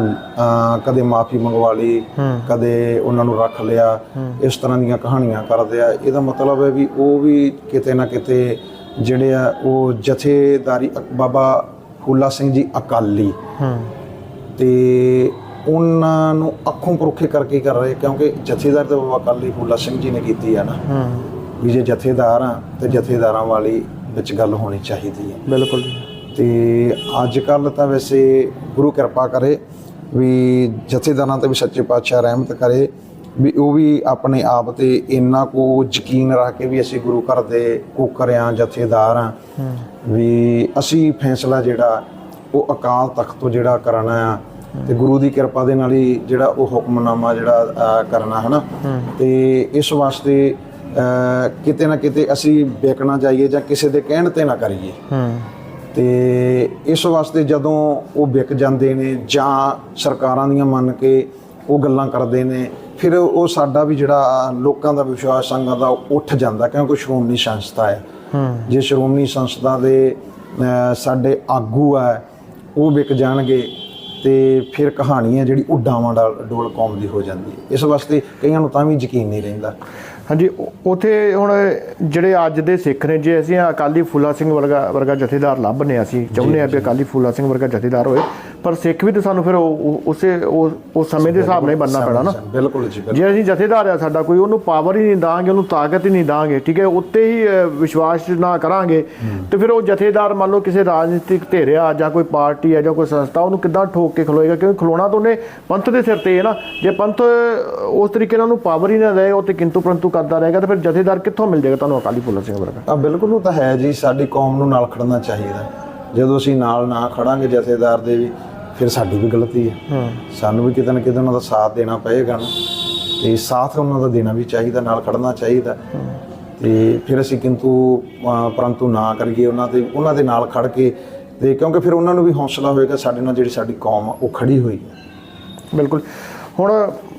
[SPEAKER 2] ਕਦੇ ਮਾਫੀ ਮੰਗਵਾ ਲਈ ਕਦੇ ਉਹਨਾਂ ਨੂੰ ਰੱਖ ਲਿਆ ਇਸ ਤਰ੍ਹਾਂ ਦੀਆਂ ਕਹਾਣੀਆਂ ਕਰਦੇ ਆ। ਇਹਦਾ ਮਤਲਬ ਹੈ ਵੀ ਉਹ ਵੀ ਕਿਤੇ ਨਾ ਕਿਤੇ ਜਿਹੜੇ ਆ ਉਹ ਜਥੇਦਾਰੀ ਬਾਬਾ ਫੂਲਾ ਸਿੰਘ ਜੀ ਅਕਾਲੀ। ਤੇ ਉਹਨਾਂ ਨੂੰ ਅੱਖੋਂ ਪਰੋਖੇ ਕਰਕੇ ਕਰ ਰਹੇ ਕਿਉਂਕਿ ਜਥੇਦਾਰ ਤੇ ਬਾਬਾ ਅਕਾਲੀ ਫੂਲਾ ਸਿੰਘ ਜੀ ਨੇ ਕੀਤੀ ਆ ਨਾ। ਵੀ ਜੇ ਜਥੇਦਾਰ ਆ ਤੇ ਜਥੇਦਾਰਾਂ ਵਾਲੀ ਵਿੱਚ ਗੱਲ ਹੋਣੀ ਚਾਹੀਦੀ ਹੈ
[SPEAKER 1] ਬਿਲਕੁਲ।
[SPEAKER 2] ਤੇ ਅੱਜ ਕੱਲ ਤਾਂ ਵੈਸੇ ਗੁਰੂ ਕਿਰਪਾ ਕਰੇ ਵੀ ਜਥੇਦਾਰਾਂ ਤੇ ਵੀ ਸੱਚੇ ਪਾਤਸ਼ਾਹ ਰਹਿਮਤ ਕਰੇ ਵੀ ਉਹ ਵੀ ਆਪਣੇ ਆਪ ਤੇ ਇੰਨਾ ਕੋ ਯਕੀਨ ਰੱਖ ਕੇ ਵੀ ਅਸੀਂ ਗੁਰੂ ਘਰ ਦੇ ਕੋਕਰਿਆਂ ਜਥੇਦਾਰ ਆ। ਵੀ ਅਸੀਂ ਫੈਸਲਾ ਜਿਹੜਾ ਉਹ ਅਕਾਲ ਤਖਤ ਤੋਂ ਜਿਹੜਾ ਕਰਨਾ ਆ। ਤੇ ਗੁਰੂ ਦੀ ਕਿਰਪਾ ਦੇ ਨਾਲ ਹੀ ਜਿਹੜਾ ਉਹ ਹੁਕਮਨਾਮਾ ਜਿਹੜਾ ਅਹ, ਕਰਨਾ ਹਨਾ? ਤੇ ਇਸ ਵਾਸਤੇ ਕਿਤੇ ਨਾ ਕਿਤੇ ਅਸੀਂ ਵੇਖਣਾ ਜਾਈਏ ਜਾਂ ਕਿਸੇ ਦੇ ਕਹਿਣ ਤੇ ਨਾ ਕਰੀਏ। ਤੇ ਇਸ ਵਾਸਤੇ ਜਦੋਂ ਉਹ ਵਿਕ ਜਾਂਦੇ ਨੇ ਜਾਂ ਸਰਕਾਰਾਂ ਦੀਆਂ ਮੰਨ ਕੇ ਉਹ ਗੱਲਾਂ ਕਰਦੇ ਨੇ ਫਿਰ ਉਹ ਸਾਡਾ ਵੀ ਜਿਹੜਾ ਲੋਕਾਂ ਦਾ ਵਿਸ਼ਵਾਸ ਸੰਗਾਂ ਦਾ ਉੱਠ ਜਾਂਦਾ ਕਿਉਂਕਿ ਸ਼੍ਰੋਮਣੀ ਸੰਸਥਾ ਹੈ। ਜੇ ਸ਼੍ਰੋਮਣੀ ਸੰਸਥਾ ਦੇ ਸਾਡੇ ਆਗੂ ਹੈ ਉਹ ਵਿਕ ਜਾਣਗੇ ਤੇ ਫਿਰ ਕਹਾਣੀ ਹੈ ਜਿਹੜੀ ਉਹ ਡਾਵਾਂ ਡਾਲ- ਡੋਲ ਕੌਮ ਦੀ ਹੋ ਜਾਂਦੀ। ਹੈ ਇਸ ਵਾਸਤੇ ਕਈਆਂ ਨੂੰ ਤਾਂ ਵੀ ਯਕੀਨ ਨਹੀਂ ਰਹਿੰਦਾ।
[SPEAKER 1] ਹਾਂਜੀ ਉਥੇ ਹੁਣ ਜਿਹੜੇ ਅੱਜ ਦੇ ਸਿੱਖ ਨੇ ਜੇ ਅਸੀਂ ਅਕਾਲੀ ਫੂਲਾ ਸਿੰਘ ਵਰਗਾ ਵਰਗਾ ਜਥੇਦਾਰ ਲੱਭਨੇ ਅਸੀਂ ਚਾਹੁੰਦੇ ਆ ਵੀ ਅਕਾਲੀ ਫੂਲਾ ਸਿੰਘ ਵਰਗਾ ਜਥੇਦਾਰ ਹੋਏ ਪਰ ਸਿੱਖ ਵੀ ਤਾਂ ਸਾਨੂੰ ਫਿਰ ਉਹ- ਉਸੇ ਉਸ ਸਮੇਂ ਦੇ ਹਿਸਾਬ ਨਾਲ ਹੀ ਬਣਨਾ ਪੈਣਾ ਨਾ।
[SPEAKER 2] ਬਿਲਕੁਲ ਜੀ
[SPEAKER 1] ਜੇ ਅਸੀਂ ਜਥੇਦਾਰ ਆ ਸਾਡਾ ਕੋਈ ਉਹਨੂੰ ਪਾਵਰ ਹੀ ਨਹੀਂ ਦਾਂਗੇ ਉਹਨੂੰ ਤਾਕਤ ਹੀ ਨਹੀਂ ਦਾਂਗੇ ਠੀਕ ਹੈ? ਉੱਤੇ ਹੀ ਵਿਸ਼ਵਾਸ ਨਾ ਕਰਾਂਗੇ ਤੇ ਫਿਰ ਉਹ ਜਥੇਦਾਰ ਮੰਨ ਲਓ ਕਿਸੇ ਰਾਜਨੀਤਿਕ ਧੇਰਿਆ ਜਾਂ ਕੋਈ ਪਾਰਟੀ ਹੈ ਜਾਂ ਕੋਈ ਸੰਸਥਾ ਉਹਨੂੰ ਕਿੱਦਾਂ ਠੋਕ ਕੇ ਖਲੋਏਗਾ? ਕਿਉਂਕਿ ਖਲੋਣਾ ਤਾਂ ਉਹਨੇ ਪੰਥ ਦੇ ਸਿਰ ਤੇ ਹੈ ਨਾ। ਜੇ ਪੰਥ ਉਸ ਤਰੀਕੇ ਨਾਲ ਉਹਨੂੰ ਪਾਵਰ ਹੀ ਨਾ ਦੇ ਉਹ ਤੇ ਕਿੰਤੂ ਪ੍ਰੰਤੂ ਕਰਦਾ ਰਹੇਗਾ ਤਾਂ ਫਿਰ ਜਥੇਦਾਰ ਕਿੱਥੋਂ ਮਿਲ ਜਾਏਗਾ ਤੁਹਾਨੂੰ ਅਕਾਲੀ ਫੂਲਾ ਸਿੰਘ ਵਰਗਾ?
[SPEAKER 2] ਆ ਬਿਲਕੁਲ ਉਹ ਤਾਂ ਹੈ ਜੀ ਸਾਡੀ ਕੌਮ ਨੂੰ ਨਾਲ ਖੜਨਾ ਚਾਹੀਦਾ। ਜਦੋਂ ਅਸੀਂ ਨਾਲ ਨਾ ਖੜਾਂਗੇ ਜਥੇਦਾਰ ਦੇ ਵੀ ਫਿਰ ਸਾਡੀ ਵੀ ਗਲਤੀ ਹੈ। ਸਾਨੂੰ ਵੀ ਕਿਤੇ ਨਾ ਕਿਤੇ ਉਹਨਾਂ ਦਾ ਸਾਥ ਦੇਣਾ ਪਏਗਾ ਨਾ। ਤੇ ਸਾਥ ਉਹਨਾਂ ਦਾ ਦੇਣਾ ਵੀ ਚਾਹੀਦਾ ਨਾਲ ਖੜਨਾ ਚਾਹੀਦਾ। ਤੇ ਫਿਰ ਅਸੀਂ ਕਿੰਤੂ ਪਰੰਤੂ ਨਾ ਕਰੀਏ ਉਹਨਾਂ ਦੇ ਉਹਨਾਂ ਦੇ ਨਾਲ ਖੜ ਕੇ ਤੇ ਕਿਉਂਕਿ ਫਿਰ ਉਹਨਾਂ ਨੂੰ ਵੀ ਹੌਸਲਾ ਹੋਏਗਾ ਸਾਡੇ ਨਾਲ ਜਿਹੜੀ ਸਾਡੀ ਕੌਮ ਆ ਉਹ ਖੜੀ ਹੋਈ ਹੈ।
[SPEAKER 1] ਬਿਲਕੁਲ। ਹੁਣ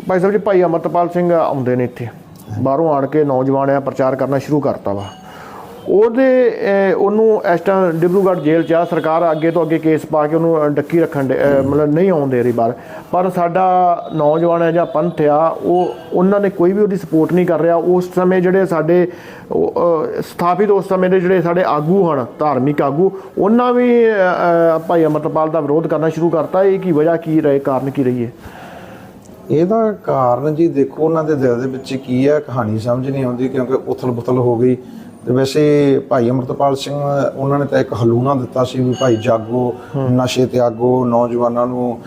[SPEAKER 1] ਭਾਈ ਸਾਹਿਬ ਜੀ ਭਾਈ ਅਮਰਤਪਾਲ ਸਿੰਘ ਆਉਂਦੇ ਨੇ ਇੱਥੇ। ਬਾਹਰੋਂ ਆਣ ਕੇ ਨੌਜਵਾਨ ਆ ਪ੍ਰਚਾਰ ਕਰਨਾ ਸ਼ੁਰੂ ਕਰਤਾ ਵਾ। ਉਹਦੇ ਉਹਨੂੰ ਇਸ ਟਾਈਮ ਡਿਬਰੂਗੜ੍ਹ ਜੇਲ੍ਹ 'ਚ ਆ ਸਰਕਾਰ ਅੱਗੇ ਤੋਂ ਅੱਗੇ ਕੇਸ ਪਾ ਕੇ ਉਹਨੂੰ ਡੱਕੀ ਰੱਖਣ ਮਤਲਬ ਨਹੀਂ ਆਉਣ ਦੇ ਰਹੀ ਬਾਹਰ। ਪਰ ਸਾਡਾ ਨੌਜਵਾਨ ਹੈ ਜਾਂ ਪੰਥ ਆ ਉਹ ਉਹਨਾਂ ਨੇ ਕੋਈ ਵੀ ਉਹਦੀ ਸਪੋਰਟ ਨਹੀਂ ਕਰ ਰਿਹਾ। ਉਸ ਸਮੇਂ ਜਿਹੜੇ ਸਾਡੇ ਸਥਾਪਿਤ ਉਸ ਸਮੇਂ ਦੇ ਜਿਹੜੇ ਸਾਡੇ ਆਗੂ ਹਨ ਧਾਰਮਿਕ ਆਗੂ ਉਹਨਾਂ ਵੀ ਭਾਈ ਅਮਰਤਪਾਲ ਦਾ ਵਿਰੋਧ ਕਰਨਾ ਸ਼ੁਰੂ ਕਰਤਾ। ਇਹ ਕੀ ਵਜ੍ਹਾ ਕੀ ਰਹੇ ਕਾਰਨ ਕੀ ਰਹੀ ਹੈ?
[SPEAKER 2] ਇਹਦਾ ਕਾਰਨ ਜੀ ਦੇਖੋ ਉਹਨਾਂ ਦੇ ਦਿਲ ਦੇ ਵਿੱਚ ਕੀ ਹੈ ਕਹਾਣੀ ਸਮਝ ਨਹੀਂ ਆਉਂਦੀ ਕਿਉਂਕਿ ਉਥਲ-ਪੁਥਲ ਹੋ ਗਈ। ਤੇ ਵੈਸੇ ਭਾਈ ਅਮਰਤਪਾਲ ਸਿੰਘ ਉਹਨਾਂ ਨੇ ਤਾਂ ਇੱਕ ਹਲੂਣਾ ਦਿੱਤਾ ਸੀ ਵੀ ਭਾਈ ਜਾਗੋ ਨਸ਼ੇ ਤਿਆਗੋ ਨੌਜਵਾਨਾਂ ਨੂੰ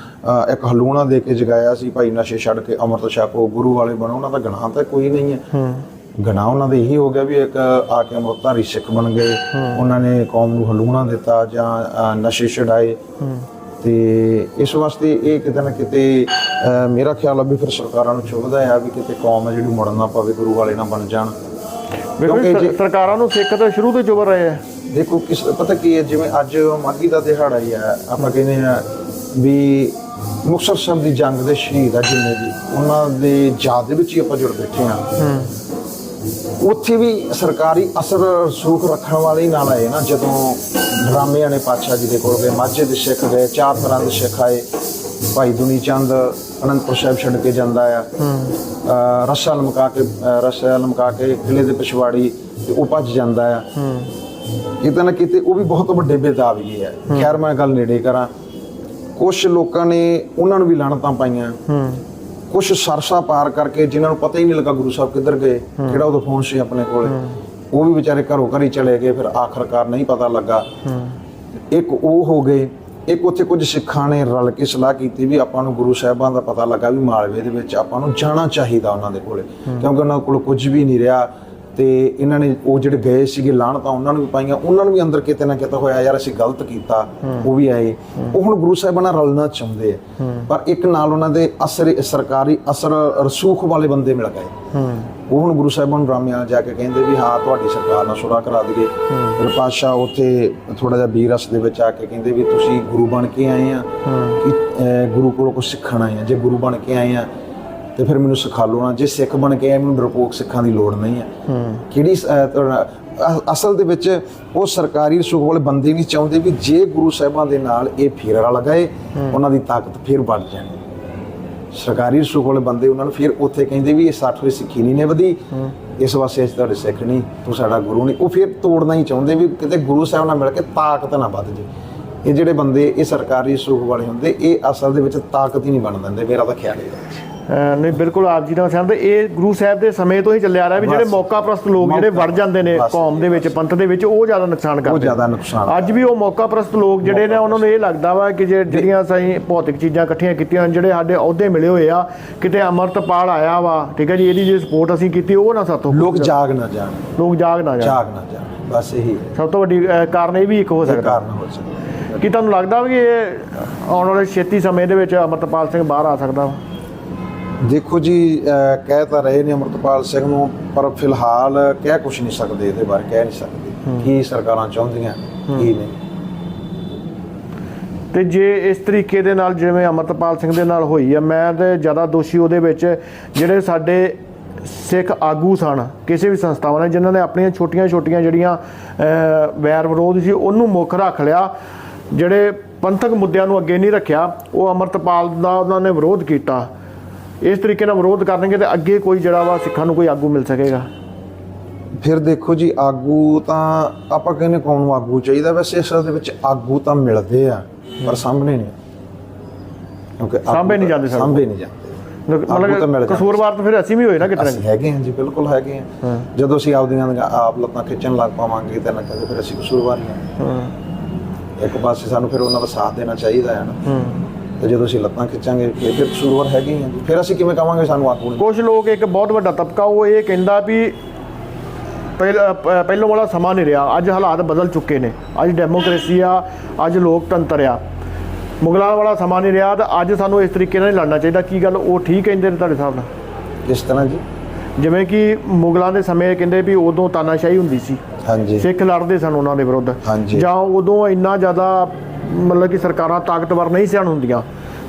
[SPEAKER 2] ਇੱਕ ਹਲੂਣਾ ਦੇ ਕੇ ਜਗਾਇਆ ਸੀ ਭਾਈ ਨਸ਼ੇ ਛੱਡ ਕੇ ਅੰਮ੍ਰਿਤ ਛਕੋ ਗੁਰੂ ਵਾਲੇ ਬਣੋ ਉਹਨਾਂ ਦਾ ਗੁਨਾਹ ਤਾਂ ਕੋਈ ਨਹੀਂ ਹੈ। ਗੁਨਾਹ ਉਹਨਾਂ ਦੇ ਇਹੀ ਹੋ ਗਿਆ ਵੀ ਇੱਕ ਆ ਕੇ ਅੰਮ੍ਰਿਤਧਾਰੀ ਸਿੱਖ ਬਣ ਗਏ। ਉਹਨਾਂ ਨੇ ਕੌਮ ਨੂੰ ਹਲੂਣਾ ਦਿੱਤਾ ਜਾਂ ਨਸ਼ੇ ਛਡਾਏ। ਤੇ ਇਸ ਵਾਸਤੇ ਇਹ ਕਿਤੇ ਨਾ ਕਿਤੇ ਮੇਰਾ ਖਿਆਲ ਆ ਵੀ ਫਿਰ ਸਰਕਾਰਾਂ ਨੂੰ ਚੁਭਦਾ ਆ ਵੀ ਕਿਤੇ ਕੌਮ ਹੈ ਜਿਹੜੀ ਮੁੜਨ ਨਾ ਪਵੇ ਗੁਰੂ ਵਾਲੇ ਨਾ ਬਣ ਜਾਣ।
[SPEAKER 1] ਵੇਖੋ ਜੀ, ਸਰਕਾਰਾਂ ਨੂੰ ਸਿੱਖ ਤਾਂ ਸ਼ੁਰੂ ਤੋਂ ਚੁਭ ਰਹੇ ਆ।
[SPEAKER 2] ਦੇਖੋ ਕਿਸ ਪਤਾ ਕੀ ਹੈ ਜਿਵੇਂ ਅੱਜ ਮਾਘੀ ਦਾ ਦਿਹਾੜਾ ਹੀ ਆ ਆਪਾਂ ਕਹਿੰਦੇ ਆ ਵੀ ਮੁਕਤਸਰ ਸਾਹਿਬ ਦੀ ਜੰਗ ਦੇ ਸ਼ਹੀਦ ਆ ਜਿੰਨੇ ਵੀ ਉਹਨਾਂ ਦੇ ਯਾਦ ਦੇ ਵਿੱਚ ਹੀ ਆਪਾਂ ਜੁੜ ਬੈਠੇ ਆ। ਉੱਥੇ ਵੀ ਸਰਕਾਰੀ ਅਸਰ ਸੂਖ ਰੱਖਣ ਵਾਲੇ ਹੀ ਨਾਲ ਆਏ ਨਾ ਜਦੋਂ ਡਰਾਮਿਆਂ ਨੇ ਪਾਤਸ਼ਾਹ ਜੀ ਦੇ ਕੋਲ ਗਏ ਮਾਝੇ ਦੇ ਸਿੱਖ ਗਏ ਚਾਰ ਤਰ੍ਹਾਂ ਦੇ ਸਿੱਖ ਆਏ। ਭਾਈ ਦੁਨੀ ਚੰਦ ਅਨੰਦਪੁਰ ਸਾਹਿਬ ਛੱਡ ਕੇ ਜਾਂਦਾ ਆ। ਅਹ ਲਮਕਾ ਕੇ, ਅਹ ਲਮਕਾ ਕੇ ਕਿਲੇ ਦੇ ਪਿਛਵਾੜੀ ਤੇ ਉਹ ਭੱਜ ਜਾਂਦਾ ਆ। ਕਿਤੇ ਨਾ ਕਿਤੇ ਉਹ ਵੀ ਬਹੁਤ ਵੱਡੇ ਬੇਦਾਵੀ ਹੈ ਖੈਰ, ਮੈਂ ਗੱਲ ਨੇੜੇ ਕਰਾਂ। ਕੁਝ ਲੋਕਾਂ ਨੇ ਉਹਨਾਂ ਨੂੰ ਵੀ ਲਾਣਤਾਂ ਪਾਈਆਂ। ਕੁਝ ਸਰਸਾ ਪਾਰ ਕਰਕੇ ਜਿਨ੍ਹਾਂ ਨੂੰ ਪਤਾ ਹੀ ਨਹੀਂ ਲੱਗਾ ਗੁਰੂ ਸਾਹਿਬ ਕਿੱਧਰ ਗਏ, ਕਿਹੜਾ ਉਹਦਾ ਫੋਨ ਸੀ ਆਪਣੇ ਕੋਲੇ। ਉਹ ਵੀ ਵਿਚਾਰੇ ਘਰੋਂ ਘਰ ਚਲੇ ਗਏ, ਫਿਰ ਆਖਰਕਾਰ ਨਹੀਂ ਪਤਾ ਲੱਗਾ। ਇੱਕ ਉਹ ਹੋ ਗਏ। ਇੱਕ ਉੱਥੇ ਕੁਝ ਸਿੱਖਾਂ ਨੇ ਰਲ ਕੇ ਸਲਾਹ ਕੀਤੀ ਵੀ ਆਪਾਂ ਨੂੰ ਗੁਰੂ ਸਾਹਿਬਾਂ ਦਾ ਪਤਾ ਲੱਗਾ ਵੀ ਮਾਲਵੇ ਦੇ ਵਿੱਚ ਆਪਾਂ ਨੂੰ ਜਾਣਾ ਚਾਹੀਦਾ ਉਹਨਾਂ ਦੇ ਕੋਲੇ, ਕਿਉਂਕਿ ਉਹਨਾਂ ਕੋਲ ਕੁਝ ਵੀ ਨਹੀਂ ਰਿਹਾ। ਤੇ ਇਹਨਾਂ ਨੇ ਉਹ ਜਿਹੜੇ ਗਏ ਸੀਗੇ ਲਾਹਣਤਾਂ ਉਹਨਾਂ ਨੂੰ ਵੀ ਪਾਈਆਂ ਉਹਨਾਂ ਨੂੰ ਵੀ ਅੰਦਰ ਕਿਤੇ ਨਾ ਕਿਤੇ ਹੋਇਆ ਯਾਰ ਅਸੀਂ ਗਲਤ ਕੀਤਾ ਉਹ ਵੀ ਆਏ। ਉਹ ਹੁਣ ਗੁਰੂ ਸਾਹਿਬਾਂ ਨਾਲ ਰਲਣਾ ਚਾਹੁੰਦੇ ਆ। ਪਰ ਇੱਕ ਨਾਲ ਉਹਨਾਂ ਦੇ ਅਸਰ ਸਰਕਾਰੀ ਅਸਰ ਰਸੂਖ ਵਾਲੇ ਬੰਦੇ ਮਿਲ ਗਏ। ਉਹ ਹੁਣ ਗੁਰੂ ਸਾਹਿਬਾਂ ਨੂੰ ਰਾਮਿਆਂ ਜਾ ਕੇ ਕਹਿੰਦੇ ਵੀ ਹਾਂ ਤੁਹਾਡੀ ਸਰਕਾਰ ਨਾਲ ਸੁਰਾ ਕਰਾ ਦਈਏ। ਫਿਰ ਪਾਤਸ਼ਾਹ ਉੱਥੇ ਥੋੜਾ ਜਿਹਾ ਬੀਰਸ ਦੇ ਵਿੱਚ ਆ ਕੇ ਕਹਿੰਦੇ ਵੀ ਤੁਸੀਂ ਗੁਰੂ ਬਣ ਕੇ ਆਏ ਆ। ਕਿ ਗੁਰੂ ਕੋਲੋਂ ਕੁਝ ਸਿੱਖਣਾ ਆ। ਜੇ ਗੁਰੂ ਬਣ ਕੇ ਆਏ ਆ ਤੇ ਫਿਰ ਮੈਨੂੰ ਸਿਖਾ ਲਓ ਨਾ। ਜੇ ਸਿੱਖ ਬਣ ਕੇ ਆਏ, ਮੈਨੂੰ ਡਰਪੋਕ ਸਿੱਖਾਂ ਦੀ ਲੋੜ ਨਹੀਂ ਹੈ। ਕਿਹੜੀ ਅਸਲ ਦੇ ਵਿੱਚ ਉਹ ਸਰਕਾਰੀ ਰਸੂਖ ਵਾਲੇ ਬੰਦੇ ਨਹੀਂ ਚਾਹੁੰਦੇ ਵੀ ਜੇ ਗੁਰੂ ਸਾਹਿਬਾਂ ਦੇ ਨਾਲ ਇਹ ਫੇਰ ਰਲ ਉਹਨਾਂ ਦੀ ਤਾਕਤ ਫਿਰ ਵੱਧ ਜਾਣੀ। ਸਰਕਾਰੀ ਰਸੂਖ ਵਾਲੇ ਬੰਦੇ ਉਹਨਾਂ ਨੂੰ ਫਿਰ ਉੱਥੇ ਕਹਿੰਦੇ ਵੀ ਇਹ 60 ਵੇ ਸਿੱਖੀ ਨਹੀਂ ਨੇ ਵਧੀ ਇਸ ਵਾਸਤੇ ਅਸੀਂ ਤੁਹਾਡੇ ਸਿੱਖ ਨਹੀਂ, ਤੂੰ ਸਾਡਾ ਗੁਰੂ ਨਹੀਂ। ਉਹ ਫਿਰ ਤੋੜਨਾ ਹੀ ਚਾਹੁੰਦੇ ਵੀ ਕਿਤੇ ਗੁਰੂ ਸਾਹਿਬ ਨਾਲ ਮਿਲ ਕੇ ਤਾਕਤ ਨਾ ਵੱਧ ਜੇ ਇਹ ਜਿਹੜੇ ਬੰਦੇ, ਇਹ ਸਰਕਾਰੀ ਰਸੂਖ ਵਾਲੇ ਹੁੰਦੇ, ਇਹ ਅਸਲ ਦੇ ਵਿੱਚ ਤਾਕਤ ਹੀ ਨਹੀਂ ਬਣ ਦਿੰਦੇ, ਮੇਰਾ ਤਾਂ ਖਿਆਲ ਇਹ ਹੈ
[SPEAKER 1] ਨਹੀਂ ਬਿਲਕੁਲ ਆਪ ਜੀ ਨਾਲ ਸਹਿਮਤ ਇਹ ਗੁਰੂ ਸਾਹਿਬ ਦੇ ਸਮੇਂ ਤੋਂ ਹੀ ਚੱਲਿਆ ਆ ਰਿਹਾ ਵੀ ਜਿਹੜੇ। ਮੌਕਾ ਪ੍ਰਸਤ ਲੋਕ ਜਿਹੜੇ ਵੜ ਜਾਂਦੇ ਨੇ। ਕੌਮ ਦੇ ਵਿੱਚ ਪੰਥ ਦੇ ਵਿੱਚ ਉਹ ਜ਼ਿਆਦਾ ਨੁਕਸਾਨ ਕਰਦੇ
[SPEAKER 2] ਉਹ। ਜ਼ਿਆਦਾ ਨੁਕਸਾਨ
[SPEAKER 1] ਅੱਜ ਵੀ ਉਹ ਮੌਕਾ ਪ੍ਰਸਤ ਲੋਕ ਜਿਹੜੇ ਨੇ ਉਹਨਾਂ ਨੂੰ ਇਹ ਲੱਗਦਾ ਵਾ ਕਿ ਜੇ ਜਿਹੜੀਆਂ ਸਹੀ ਭੌਤਿਕ ਚੀਜ਼ਾਂ ਇਕੱਠੀਆਂ ਕੀਤੀਆਂ ਜਿਹੜੇ ਸਾਡੇ ਅਹੁਦੇ ਮਿਲੇ ਹੋਏ ਆ ਕਿਤੇ ਅਮਰਤਪਾਲ ਆਇਆ ਵਾ ਠੀਕ ਹੈ ਜੀ ਇਹਦੀ ਜੇ ਸਪੋਰਟ ਅਸੀਂ ਕੀਤੀ ਉਹ ਨਾ ਸਾਤੋਂ
[SPEAKER 2] ਲੋਕ ਜਾਗ ਨਾ ਜਾਣ
[SPEAKER 1] ਲੋਕ ਜਾਗ ਨਾ ਜਾਣ
[SPEAKER 2] ਜਾਗ ਨਾ ਜਾਣ ਬਸ ਇਹੀ।
[SPEAKER 1] ਸਭ ਤੋਂ ਵੱਡੀ ਕਾਰਨ ਇਹ ਵੀ ਇੱਕ ਹੋ ਸਕਦਾ
[SPEAKER 2] ਕਾਰਨ ਹੋ ਸਕਦਾ
[SPEAKER 1] ਕੀ ਤੁਹਾਨੂੰ ਲੱਗਦਾ ਵਾ ਇਹ ਆਉਣ ਵਾਲੇ ਛੇਤੀ ਸਮੇਂ ਦੇ ਵਿੱਚ ਅਮਰਤਪਾਲ ਸਿੰਘ ਬਾਹਰ ਆ ਸਕਦਾ ਵਾ
[SPEAKER 2] ਦੇਖੋ ਜੀ ਕਹਿ ਤਾਂ ਰਹੇ ਨੇ ਅਮਰਤਪਾਲ ਸਿੰਘ ਨੂੰ ਪਰ ਫਿਲਹਾਲ ਕਹਿ ਕੁਝ ਨਹੀਂ ਸਕਦੇ ਇਹਦੇ ਬਾਰੇ ਕਹਿ ਨਹੀਂ ਸਕਦੇ ਕੀ ਸਰਕਾਰਾਂ ਚਾਹੁੰਦੀਆਂ ਕੀ ਨਹੀਂ।
[SPEAKER 1] ਤੇ ਜੇ ਇਸ ਤਰੀਕੇ ਦੇ ਨਾਲ ਜਿਵੇਂ ਅਮਰਤਪਾਲ ਸਿੰਘ ਦੇ ਨਾਲ ਹੋਈ ਆ ਮੈਂ ਤੇ ਜ਼ਿਆਦਾ ਦੋਸ਼ੀ ਉਹਦੇ ਵਿੱਚ ਜਿਹੜੇ ਸਾਡੇ ਸਿੱਖ ਆਗੂ ਸਨ ਕਿਸੇ ਵੀ ਸੰਸਥਾਵਾਂ ਨੇ ਜਿਨ੍ਹਾਂ ਨੇ ਆਪਣੀਆਂ ਛੋਟੀਆਂ-ਛੋਟੀਆਂ ਜਿਹੜੀਆਂ ਵੈਰ ਵਿਰੋਧ ਸੀ ਉਹਨੂੰ ਮੁੱਖ ਰੱਖ ਲਿਆ। ਜਿਹੜੇ ਪੰਥਕ ਮੁੱਦਿਆਂ ਨੂੰ ਅੱਗੇ ਨਹੀਂ ਰੱਖਿਆ ਉਹ ਅਮਰਤਪਾਲ ਦਾ ਉਹਨਾਂ ਨੇ ਵਿਰੋਧ ਕੀਤਾ। ਇਸ ਤਰੀਕੇ ਨਾਲ ਵਿਰੋਧ ਕਰਨਗੇ ਤੇ ਅੱਗੇ ਕੋਈ ਜਿਹੜਾ ਵਾ ਸਿੱਖਾਂ ਨੂੰ ਕੋਈ ਆਗੂ ਮਿਲ ਸਕੇਗਾ।
[SPEAKER 2] ਫਿਰ ਦੇਖੋ ਜੀ ਆਗੂ ਤਾਂ ਆਪਾਂ ਕਹਿੰਦੇ ਕੌਣ ਨੂੰ ਆਗੂ ਚਾਹੀਦਾ। ਵੈਸੇ ਅਸਲ ਦੇ ਵਿੱਚ ਆਗੂ ਤਾਂ ਮਿਲਦੇ ਆ ਪਰ ਸਾਹਮਣੇ ਨਹੀਂ ਕਿਉਂਕਿ
[SPEAKER 1] ਸਾਂਭੇ ਨਹੀਂ ਜਾਂਦੇ
[SPEAKER 2] ਸਾਂਭੇ ਨਹੀਂ ਜਾਂਦੇ।
[SPEAKER 1] ਮਤਲਬ। ਕਸੂਰਵਾਰ ਤਾਂ ਫਿਰ ਅਸੀਂ ਵੀ ਹੋਏ ਨਾ ਕਿਤੇ
[SPEAKER 2] ਅਸੀਂ ਹੈਗੇ ਹਾਂ ਜੀ ਬਿਲਕੁਲ ਹੈਗੇ ਹਾਂ। ਜਦੋਂ ਅਸੀਂ ਆਪਦੀਆਂ ਦੀਆਂ ਆਪ ਲੱਤਾਂ ਖਿੱਚਣ ਲੱਗ ਪਾਵਾਂਗੇ ਤਾਂ ਨਾ ਕਦੇ ਫਿਰ ਅਸੀਂ ਕਸੂਰਵਾਰ ਹੀ ਹਾਂ।
[SPEAKER 1] ਹਾਂ।
[SPEAKER 2] ਇੱਕ ਪਾਸੇ ਸਾਨੂੰ ਫਿਰ ਉਹਨਾਂ ਦਾ ਸਾਥ ਦੇਣਾ ਚਾਹੀਦਾ ਹੈ ਨਾ। ਤੇ ਜਦੋਂ ਅਸੀਂ ਲੱਤਾਂ ਖਿੱਚਾਂਗੇ ਫਿਰ ਫਿਰ ਕਸੂਰਵਾਰ ਹੈਗੇ ਹੀ ਜੀ। ਫਿਰ ਅਸੀਂ ਕਿਵੇਂ ਕਵਾਂਗੇ ਸਾਨੂੰ ਨਹੀਂ
[SPEAKER 1] ਕੁਝ ਲੋਕ ਇੱਕ ਬਹੁਤ ਵੱਡਾ ਤਬਕਾ ਉਹ ਇਹ ਕਹਿੰਦਾ ਵੀ ਪਹਿਲ- ਪ- ਪਹਿਲੋਂ ਵਾਲਾ ਸਮਾਂ ਨਹੀਂ ਰਿਹਾ। ਅੱਜ ਹਾਲਾਤ ਬਦਲ ਚੁੱਕੇ ਨੇ। ਅੱਜ ਡੈਮੋਕ੍ਰੇਸੀ ਆ ਅੱਜ ਲੋਕਤੰਤਰ ਆ। ਮੁਗਲਾਂ ਵਾਲਾ ਸਮਾਂ ਨਹੀਂ ਰਿਹਾ ਤਾਂ ਅੱਜ ਸਾਨੂੰ ਇਸ ਤਰੀਕੇ ਨਾਲ ਨਹੀਂ ਲੜਨਾ ਚਾਹੀਦਾ। ਕੀ ਗੱਲ ਉਹ ਠੀਕ ਕਹਿੰਦੇ ਨੇ ਤੁਹਾਡੇ ਹਿਸਾਬ ਨਾਲ?
[SPEAKER 2] ਕਿਸ ਤਰ੍ਹਾਂ ਜੀ?
[SPEAKER 1] ਜਿਵੇਂ ਕਿ ਮੁਗਲਾਂ ਦੇ ਸਮੇਂ ਕਹਿੰਦੇ ਵੀ ਉਦੋਂ ਤਾਨਾਸ਼ਾਹੀ ਹੁੰਦੀ ਸੀ।
[SPEAKER 2] ਹਾਂਜੀ।
[SPEAKER 1] ਸਿੱਖ ਲੜਦੇ ਸਨ ਉਹਨਾਂ ਦੇ ਵਿਰੁੱਧ।
[SPEAKER 2] ਹਾਂਜੀ।
[SPEAKER 1] ਜਾਂ ਉਦੋਂ ਇੰਨਾ ਜ਼ਿਆਦਾ ਮਤਲਬ ਕਿ ਸਰਕਾਰਾਂ ਤਾਕਤਵਰ ਨਹੀਂ ਸਨ ਹੁੰਦੀਆਂ।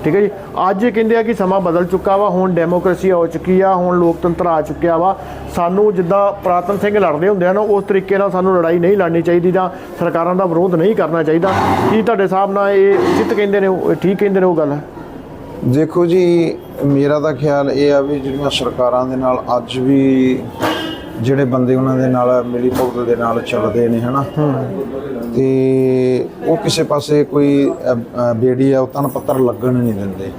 [SPEAKER 1] ਠੀਕ ਹੈ ਜੀ? ਅੱਜ ਇਹ ਕਹਿੰਦੇ ਆ ਕਿ ਸਮਾਂ ਬਦਲ ਚੁੱਕਾ ਵਾ, ਹੁਣ ਡੈਮੋਕ੍ਰੇਸੀ ਹੋ ਚੁੱਕੀ ਆ, ਹੁਣ ਲੋਕਤੰਤਰ ਆ ਚੁੱਕਿਆ ਵਾ। ਸਾਨੂੰ ਜਿੱਦਾਂ ਪ੍ਰਾਤਨ ਸਿੰਘ ਲੜਦੇ ਹੁੰਦੇ ਆ ਨਾ ਉਸ ਤਰੀਕੇ ਨਾਲ ਸਾਨੂੰ ਲੜਾਈ ਨਹੀਂ ਲੜਨੀ ਚਾਹੀਦੀ ਜਾਂ ਸਰਕਾਰਾਂ ਦਾ ਵਿਰੋਧ ਨਹੀਂ ਕਰਨਾ ਚਾਹੀਦਾ। ਕੀ ਤੁਹਾਡੇ ਹਿਸਾਬ ਨਾਲ ਇਹ ਉਚਿਤ ਕਹਿੰਦੇ ਨੇ, ਉਹ ਇਹ ਠੀਕ ਕਹਿੰਦੇ ਨੇ ਉਹ ਗੱਲ?
[SPEAKER 2] ਹੈ ਦੇਖੋ ਜੀ, ਮੇਰਾ ਤਾਂ ਖਿਆਲ ਇਹ ਆ ਵੀ ਜਿਹੜੀਆਂ ਸਰਕਾਰਾਂ ਦੇ ਨਾਲ ਅੱਜ ਵੀ ਜਿਹੜੇ ਬੰਦੇ ਉਹਨਾਂ ਦੇ ਨਾਲ ਮਿਲੀ ਭੁਗਤ ਦੇ ਨਾਲ ਚੱਲਦੇ ਨੇ ਹਨਾ? ਤੇ ਉਹ ਕਿਸੇ ਪਾਸੇ ਕੋਈ ਬੇੜੀ ਆ ਉਹ ਤਨ ਪੱਤਰ ਲੱਗਣ ਨਹੀਂ ਦਿੰਦੇ।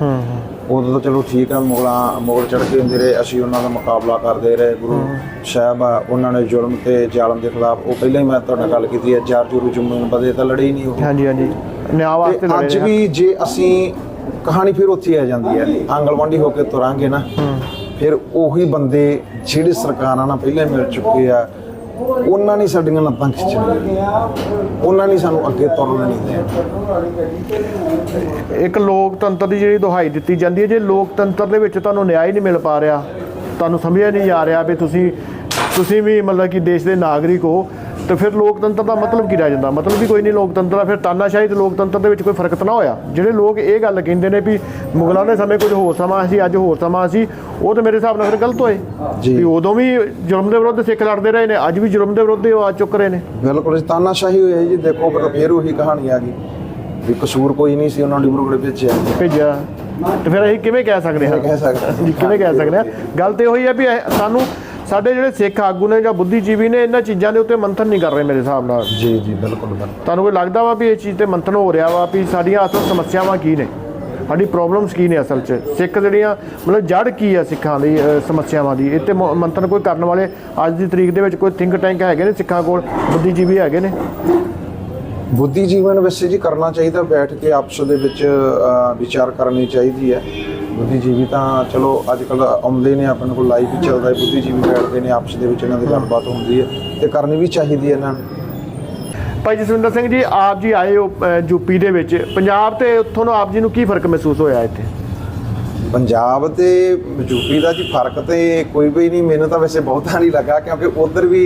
[SPEAKER 2] ਉਦੋਂ ਤਾਂ ਚਲੋ ਠੀਕ ਆ ਮੁਗਲਾਂ ਮੁਗਲ ਚੜ੍ਹ ਕੇ ਹੁੰਦੇ ਰਹੇ ਅਸੀਂ ਉਹਨਾਂ ਦਾ ਮੁਕਾਬਲਾ ਕਰਦੇ ਰਹੇ ਗੁਰੂ ਸਾਹਿਬ ਆ ਉਹਨਾਂ ਨੇ ਜ਼ੁਲਮ ਤੇ ਜ਼ਾਲਮ ਦੇ ਖਿਲਾਫ ਉਹ ਪਹਿਲਾਂ ਹੀ ਮੈਂ ਤੁਹਾਡੇ ਗੱਲ ਕੀਤੀ ਹੈ ਚਾਰ ਜੁਰੂ ਜੰਮੂ ਬਦੇ ਤਾਂ ਲੜੇ ਹੀ ਨਹੀਂ ਉਹ।
[SPEAKER 1] ਹਾਂਜੀ ਹਾਂਜੀ। ਨਿਆਂ ਵਾਸਤੇ ਲੜੇ
[SPEAKER 2] ਅੱਜ। ਵੀ ਜੇ ਅਸੀਂ ਕਹਾਣੀ ਫਿਰ ਉੱਥੇ ਆ ਜਾਂਦੀ ਹੈ ਆਂਗਲਵਾਂਡੀ ਹੋ ਕੇ ਤੁਰਾਂਗੇ ਨਾ। ਫਿਰ ਉਹੀ ਬੰਦੇ ਜਿਹੜੇ ਸਰਕਾਰਾਂ ਨਾਲ ਪਹਿਲਾਂ ਮਿਲ ਚੁੱਕੇ ਆ, ਉਹਨਾਂ ਨੇ ਸਾਡੀਆਂ ਲੱਤਾਂ ਖਿੱਚਣੀਆਂ ਉਹਨਾਂ ਨੇ ਸਾਨੂੰ ਅੱਗੇ ਤੁਰਨ ਨਹੀਂ ਦੇਣਾ
[SPEAKER 1] ਇੱਕ ਲੋਕਤੰਤਰ ਦੀ ਜਿਹੜੀ ਦੁਹਾਈ ਦਿੱਤੀ ਜਾਂਦੀ ਹੈ, ਜੇ ਲੋਕਤੰਤਰ ਦੇ ਵਿੱਚ ਤੁਹਾਨੂੰ ਨਿਆਂ ਹੀ ਨਹੀਂ ਮਿਲ ਪਾ ਰਿਹਾ, ਤੁਹਾਨੂੰ ਸਮਝਿਆ ਨਹੀਂ ਜਾ ਰਿਹਾ ਵੀ ਤੁਸੀਂ ਤੁਸੀਂ ਵੀ ਮਤਲਬ ਕਿ ਦੇਸ਼ ਦੇ ਨਾਗਰਿਕ ਹੋ ਤੇ ਫਿਰ ਲੋਕਤੰਤਰ ਦਾ ਮਤਲਬ ਕੀ ਰਹਿ ਜਾਂਦਾ? ਮਤਲਬ ਵੀ ਕੋਈ ਨਹੀਂ ਲੋਕਤੰਤਰ ਦਾ ਫਿਰ ਤਾਨਾਸ਼ਾਹੀ ਤੇ ਲੋਕਤੰਤਰ ਦੇ ਵਿੱਚ ਕੋਈ ਫ਼ਰਕ ਤਾਂ ਨਾ ਹੋਇਆ? ਜਿਹੜੇ ਲੋਕ ਇਹ ਗੱਲ ਕਹਿੰਦੇ ਨੇ ਵੀ ਮੁਗਲਾਂ ਦੇ ਸਮੇਂ ਕੁਝ ਹੋਰ ਸਮਾਂ ਸੀ ਅੱਜ ਹੋਰ ਸਮਾਂ ਸੀ ਉਹ ਤਾਂ ਮੇਰੇ ਹਿਸਾਬ ਨਾਲ ਫਿਰ ਗਲਤ ਹੋਏ। ਵੀ ਉਦੋਂ ਵੀ ਜ਼ੁਲਮ ਦੇ ਵਿਰੁੱਧ ਸਿੱਖ ਲੜਦੇ ਰਹੇ ਨੇ ਅੱਜ ਵੀ ਜ਼ੁਲਮ ਦੇ ਵਿਰੁੱਧ ਆਵਾਜ਼ ਚੁੱਕ ਰਹੇ ਨੇ।
[SPEAKER 2] ਬਿਲਕੁਲ ਤਾਨਾਸ਼ਾਹੀ ਹੋਈ ਹੈ ਜੀ ਦੇਖੋ ਫਿਰ ਫਿਰ ਉਹੀ ਕਹਾਣੀ ਆ ਗਈ। ਵੀ ਕਸੂਰ ਕੋਈ ਨਹੀਂ ਸੀ ਉਹਨਾਂ ਨੂੰ ਡਿਬਰੂਗੜ੍ਹ ਭੇਜਿਆ
[SPEAKER 1] ਭੇਜਿਆ। ਤੇ ਫਿਰ ਅਸੀਂ ਕਿਵੇਂ ਕਹਿ ਸਕਦੇ ਹਾਂ?
[SPEAKER 2] ਕਹਿ ਸਕਦੇ ਹਾਂ।
[SPEAKER 1] ਕਿਵੇਂ ਕਹਿ ਸਕਦੇ ਹਾਂ? ਗੱਲ ਤੇ ਉਹੀ ਹੈ ਵੀ ਸਾਨੂੰ ਸਾਡੇ ਜਿਹੜੇ ਸਿੱਖ ਆਗੂ ਨੇ ਜਾਂ ਬੁੱਧੀਜੀਵੀ ਨੇ ਇਹਨਾਂ ਚੀਜ਼ਾਂ ਦੇ ਉੱਤੇ ਮੰਥਨ ਨਹੀਂ ਕਰ ਰਹੇ ਮੇਰੇ ਹਿਸਾਬ ਨਾਲ।
[SPEAKER 2] ਜੀ ਜੀ ਬਿਲਕੁਲ ਬਿਲਕੁਲ।
[SPEAKER 1] ਤੁਹਾਨੂੰ ਕੋਈ ਲੱਗਦਾ ਵਾ ਵੀ ਇਹ ਚੀਜ਼ ਤੇ ਮੰਥਨ ਹੋ ਰਿਹਾ ਵਾ ਵੀ ਸਾਡੀਆਂ ਅਸਲ ਸਮੱਸਿਆਵਾਂ ਕੀ ਨੇ? ਸਾਡੀ ਪ੍ਰੋਬਲਮਸ ਕੀ ਨੇ ਅਸਲ 'ਚ? ਸਿੱਖ ਜਿਹੜੀਆਂ ਮਤਲਬ ਜੜ ਕੀ ਆ ਸਿੱਖਾਂ ਦੀ ਸਮੱਸਿਆਵਾਂ ਦੀ? ਇਹ ਤੇ ਮੰਥਨ ਕੋਈ ਕਰਨ ਵਾਲੇ ਅੱਜ ਦੀ ਤਰੀਕ ਦੇ ਵਿੱਚ ਕੋਈ ਥਿੰਕ ਟੈਂਕ ਹੈਗੇ ਨੇ ਸਿੱਖਾਂ ਕੋਲ? ਬੁੱਧੀਜੀਵੀ ਹੈਗੇ ਨੇ?
[SPEAKER 2] ਬੁੱਧੀ ਜੀਵਨ ਵੈਸੇ ਜੀ ਕਰਨਾ ਚਾਹੀਦਾ ਬੈਠ ਕੇ ਆਪਸ ਦੇ ਵਿੱਚ ਵਿਚਾਰ ਕਰਨੀ ਚਾਹੀਦੀ ਹੈ। ਬੁੱਧੀਜੀਵੀ ਤਾਂ ਚਲੋ ਅੱਜ ਕੱਲ ਆਉਂਦੇ ਨੇ ਆਪਣੇ ਕੋਲ ਲਾਈਵ ਵੀ ਚੱਲਦਾ ਹੈ ਬੁੱਧੀਜੀਵੀ ਬੈਠਦੇ ਨੇ ਆਪਸ ਦੇ ਵਿੱਚ ਇਹਨਾਂ ਦੀ ਗੱਲਬਾਤ ਹੁੰਦੀ ਹੈ ਤੇ ਕਰਨੀ ਵੀ ਚਾਹੀਦੀ ਹੈ ਇਹਨਾਂ ਨੂੰ।
[SPEAKER 1] ਭਾਈ ਜਸਵਿੰਦਰ ਸਿੰਘ ਜੀ ਆਪ ਜੀ ਆਏ ਹੋ ਯੂਪੀ ਦੇ ਵਿੱਚ। ਪੰਜਾਬ ਤੇ ਉੱਥੋਂ ਨੂੰ ਆਪ ਜੀ ਨੂੰ ਕੀ ਫ਼ਰਕ ਮਹਿਸੂਸ ਹੋਇਆ ਇੱਥੇ?
[SPEAKER 2] ਪੰਜਾਬ ਤੇ ਯੂਪੀ ਦਾ ਜੀ ਫ਼ਰਕ ਤੇ ਕੋਈ ਵੀ ਨਹੀਂ ਮੈਨੂੰ ਤਾਂ ਵੈਸੇ ਬਹੁਤਾ ਨਹੀਂ ਲੱਗਾ ਕਿਉਂਕਿ ਉਧਰ ਵੀ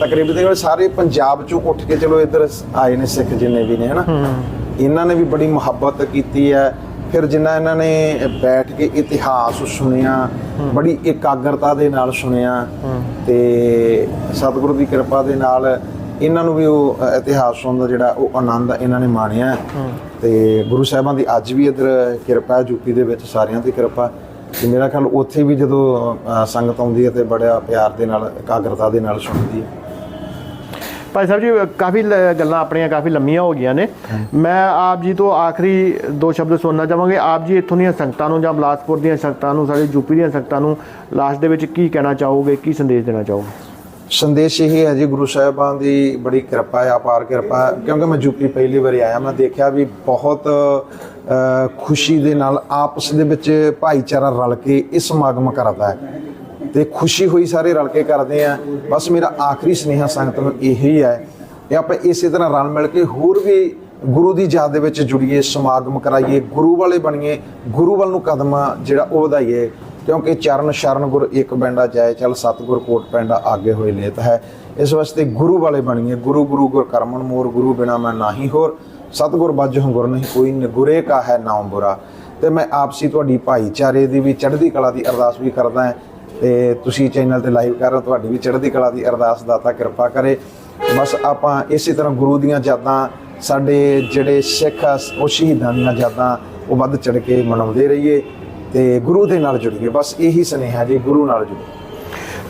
[SPEAKER 2] ਤਕਰੀਬਨ ਸਾਰੇ ਪੰਜਾਬ ਚੋਂ ਉੱਠ ਕੇ ਚਲੋ ਇੱਧਰ ਆਏ ਨੇ ਸਿੱਖ ਜਿੰਨੇ ਵੀ ਨੇ ਹਨਾ? ਇਹਨਾਂ ਨੇ ਵੀ ਬੜੀ ਮੁਹੱਬਤ ਕੀਤੀ ਹੈ ਫਿਰ ਜਿੰਨਾ ਇਹਨਾਂ ਨੇ ਬੈਠ ਕੇ ਇਤਿਹਾਸ ਸੁਣਿਆ ਬੜੀ ਇਕਾਗਰਤਾ ਦੇ ਨਾਲ ਸੁਣਿਆ ਤੇ ਸਤਿਗੁਰੂ ਦੀ ਕਿਰਪਾ ਦੇ ਨਾਲ ਇਹਨਾਂ ਨੂੰ ਵੀ ਉਹ ਇਤਿਹਾਸ ਸੁਣਨ ਦਾ ਜਿਹੜਾ ਉਹ ਆਨੰਦ ਇਹਨਾਂ ਨੇ ਮਾਣਿਆ। ਤੇ ਗੁਰੂ ਸਾਹਿਬਾਂ ਦੀ ਅੱਜ ਵੀ ਇੱਧਰ ਕਿਰਪਾ ਯੂਪੀ ਦੇ ਵਿੱਚ ਸਾਰਿਆਂ ਦੀ ਕਿਰਪਾ। ਤੇ ਮੇਰਾ ਖਿਆਲ ਉੱਥੇ ਵੀ ਜਦੋਂ ਸੰਗਤ ਆਉਂਦੀ ਹੈ ਤੇ ਬੜਾ ਪਿਆਰ ਦੇ ਨਾਲ ਇਕਾਗਰਤਾ ਦੇ ਨਾਲ ਸੁਣਦੀ ਹੈ।
[SPEAKER 1] ਭਾਈ ਸਾਹਿਬ ਜੀ, ਕਾਫੀ ਲ- ਗੱਲਾਂ ਆਪਣੀਆਂ ਕਾਫੀ ਲੰਮੀਆਂ ਹੋ ਗਈਆਂ ਨੇ। ਮੈਂ ਆਪ ਜੀ ਤੋਂ ਆਖਰੀ ਦੋ ਸ਼ਬਦ ਸੁਣਨਾ ਚਾਹਾਂਗੇ। ਆਪ ਜੀ ਇੱਥੋਂ ਦੀਆਂ ਸੰਗਤਾਂ ਨੂੰ ਜਾਂ ਬਲਾਸਪੁਰ ਦੀਆਂ ਸੰਗਤਾਂ ਨੂੰ, ਸਾਡੇ ਯੂਪੀ ਦੀਆਂ ਸੰਗਤਾਂ ਨੂੰ ਲਾਸਟ ਦੇ ਵਿੱਚ ਕੀ ਕਹਿਣਾ ਚਾਹੋਗੇ, ਕੀ ਸੰਦੇਸ਼ ਦੇਣਾ ਚਾਹੋਗੇ?
[SPEAKER 2] ਸੰਦੇਸ਼ ਇਹ ਹੈ ਜੀ, ਗੁਰੂ ਸਾਹਿਬਾਂ ਦੀ ਬੜੀ ਕਿਰਪਾ ਹੈ, ਅਪਾਰ ਕਿਰਪਾ ਕਿਉਂਕਿ ਮੈਂ ਯੂਪੀ ਪਹਿਲੀ ਵਾਰੀ ਆਇਆ, ਮੈਂ ਦੇਖਿਆ ਵੀ ਬਹੁਤ ਖੁਸ਼ੀ ਦੇ ਨਾਲ ਆਪਸ ਦੇ ਵਿੱਚ ਭਾਈਚਾਰਾ ਰਲ ਕੇ ਇਹ ਸਮਾਗਮ ਕਰਦਾ ਹੈ। ਤੇ ਖੁਸ਼ੀ ਹੋਈ ਸਾਰੇ ਰਲ ਕੇ ਕਰਦੇ ਆ। ਬਸ ਮੇਰਾ ਆਖਰੀ ਸੁਨੇਹਾ ਸੰਗਤ ਨੂੰ ਇਹੀ ਹੈ ਕਿ ਆਪਾਂ ਇਸੇ ਤਰ੍ਹਾਂ ਰਲ ਮਿਲ ਕੇ ਹੋਰ ਵੀ ਗੁਰੂ ਦੀ ਯਾਦ ਦੇ ਵਿੱਚ ਜੁੜੀਏ, ਸਮਾਗਮ ਕਰਾਈਏ, ਗੁਰੂ ਵਾਲੇ ਬਣੀਏ, ਗੁਰੂ ਵੱਲ ਨੂੰ ਕਦਮ ਜਿਹੜਾ ਉਹ ਵਧਾਈਏ। ਕਿਉਂਕਿ ਚਰਨ ਸ਼ਰਨ ਗੁਰ ਇੱਕ ਬੈਂਡਾ ਜਾਏ ਚਲ ਸਤਗੁਰ ਕੋਟ ਪੈਂਡਾ ਆਗੇ ਹੋਏ ਲੇਤ ਹੈ। ਇਸ ਵਾਸਤੇ ਗੁਰੂ ਵਾਲੇ ਬਣੀਏ, ਗੁਰੂ ਗੁਰੂ ਗੁਰ ਕਰਮਨ ਮੋਰ, ਗੁਰੂ ਬਿਨਾ ਮੈਂ ਨਾਹੀ ਹੋਰ। ਸਤਗੁਰ ਬਾਝੋਂ ਗੁਰ ਨਹੀਂ ਕੋਈ ਨਗੁਰੇ ਕਾ ਹੈ ਨਾਮ ਬੁਰਾ। ਤੇ ਮੈਂ ਆਪਸੀ ਤੁਹਾਡੀ ਭਾਈਚਾਰੇ ਦੀ ਵੀ, ਚੜ੍ਹਦੀ ਕਲਾ ਦੀ ਅਰਦਾਸ ਵੀ ਕਰਦਾ ਹਾਂ ਤੇ ਤੁਸੀਂ ਚੈਨਲ ਤੇ ਲਾਈਵ ਕਰ ਰਹੇ ਹੋ ਤੁਹਾਡੀ ਵੀ ਚੜ੍ਹਦੀ ਕਲਾ ਦੀ ਅਰਦਾਸ ਦਾਤਾ ਕਿਰਪਾ ਕਰੇ। ਬਸ ਆਪਾਂ ਇਸੇ ਤਰ੍ਹਾਂ ਗੁਰੂ ਦੀਆਂ ਯਾਦਾਂ ਸਾਡੇ ਜਿਹੜੇ ਸਿੱਖ ਆ, ਉਹ ਸ਼ਹੀਦਾਂ ਦੀਆਂ ਯਾਦਾਂ ਉਹ ਵੱਧ ਚੜ ਕੇ ਮਨਾਉਂਦੇ ਰਹੀਏ ਤੇ ਗੁਰੂ ਦੇ ਨਾਲ ਜੁੜੀਏ। ਬਸ ਇਹੀ ਸੁਨੇਹਾ ਜੀ ਗੁਰੂ ਨਾਲ ਜੁੜੀਏ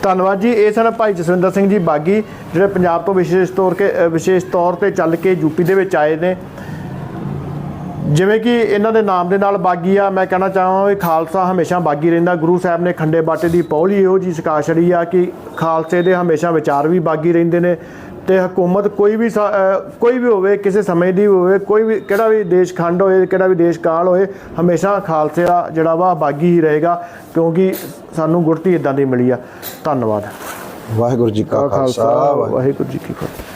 [SPEAKER 1] ਧੰਨਵਾਦ ਜੀ। ਇਹ ਸਨ ਭਾਈ ਜਸਵਿੰਦਰ ਸਿੰਘ ਜੀ ਬਾਗੀ ਜਿਹੜੇ ਪੰਜਾਬ ਤੋਂ ਵਿਸ਼ੇਸ਼ ਤੌਰ ਕੇ ਵਿਸ਼ੇਸ਼ ਤੌਰ ਤੇ ਚੱਲ ਕੇ ਯੂਪੀ ਦੇ ਵਿੱਚ ਆਏ ਨੇ। ਜਿਵੇਂ ਕਿ ਇਹਨਾਂ ਦੇ ਨਾਮ ਦੇ ਨਾਲ ਬਾਗੀ ਆ ਮੈਂ ਕਹਿਣਾ ਚਾਹਾਂ ਵੀ ਖਾਲਸਾ ਹਮੇਸ਼ਾ ਬਾਗੀ ਰਹਿੰਦਾ। ਗੁਰੂ ਸਾਹਿਬ ਨੇ ਖੰਡੇ ਬਾਟੇ ਦੀ ਪੌਲੀ ਇਹੋ ਜੀ ਸਿਖਾ ਛੜੀ ਆ ਕਿ ਖਾਲਸੇ ਦੇ ਹਮੇਸ਼ਾ ਵਿਚਾਰ ਵੀ ਬਾਗੀ ਰਹਿੰਦੇ ਨੇ ਤੇ ਹਕੂਮਤ ਕੋਈ ਵੀ ਕੋਈ ਵੀ ਹੋਵੇ ਕਿਸੇ ਸਮੇਂ ਦੀ ਹੋਵੇ ਕੋਈ ਵੀ ਕਿਹੜਾ ਵੀ ਦੇਸ਼ ਖੰਡ ਹੋਏ ਕਿਹੜਾ ਵੀ ਦੇਸ਼ ਕਾਲ ਹੋਏ ਹਮੇਸ਼ਾ ਖਾਲਸੇ ਦਾ ਜਿਹੜਾ ਵਾ ਬਾਗੀ ਹੀ ਰਹੇਗਾ ਕਿਉਂਕਿ ਸਾਨੂੰ ਗੁਰਤੀ ਇਦਾਂ ਦੀ ਮਿਲੀ ਆ। ਧੰਨਵਾਦ।
[SPEAKER 2] ਵਾਹਿਗੁਰੂ ਜੀ ਕਾ ਖਾਲਸਾ
[SPEAKER 1] ਵਾਹਿਗੁਰੂ ਜੀ ਕੀ ਫਤਿਹ।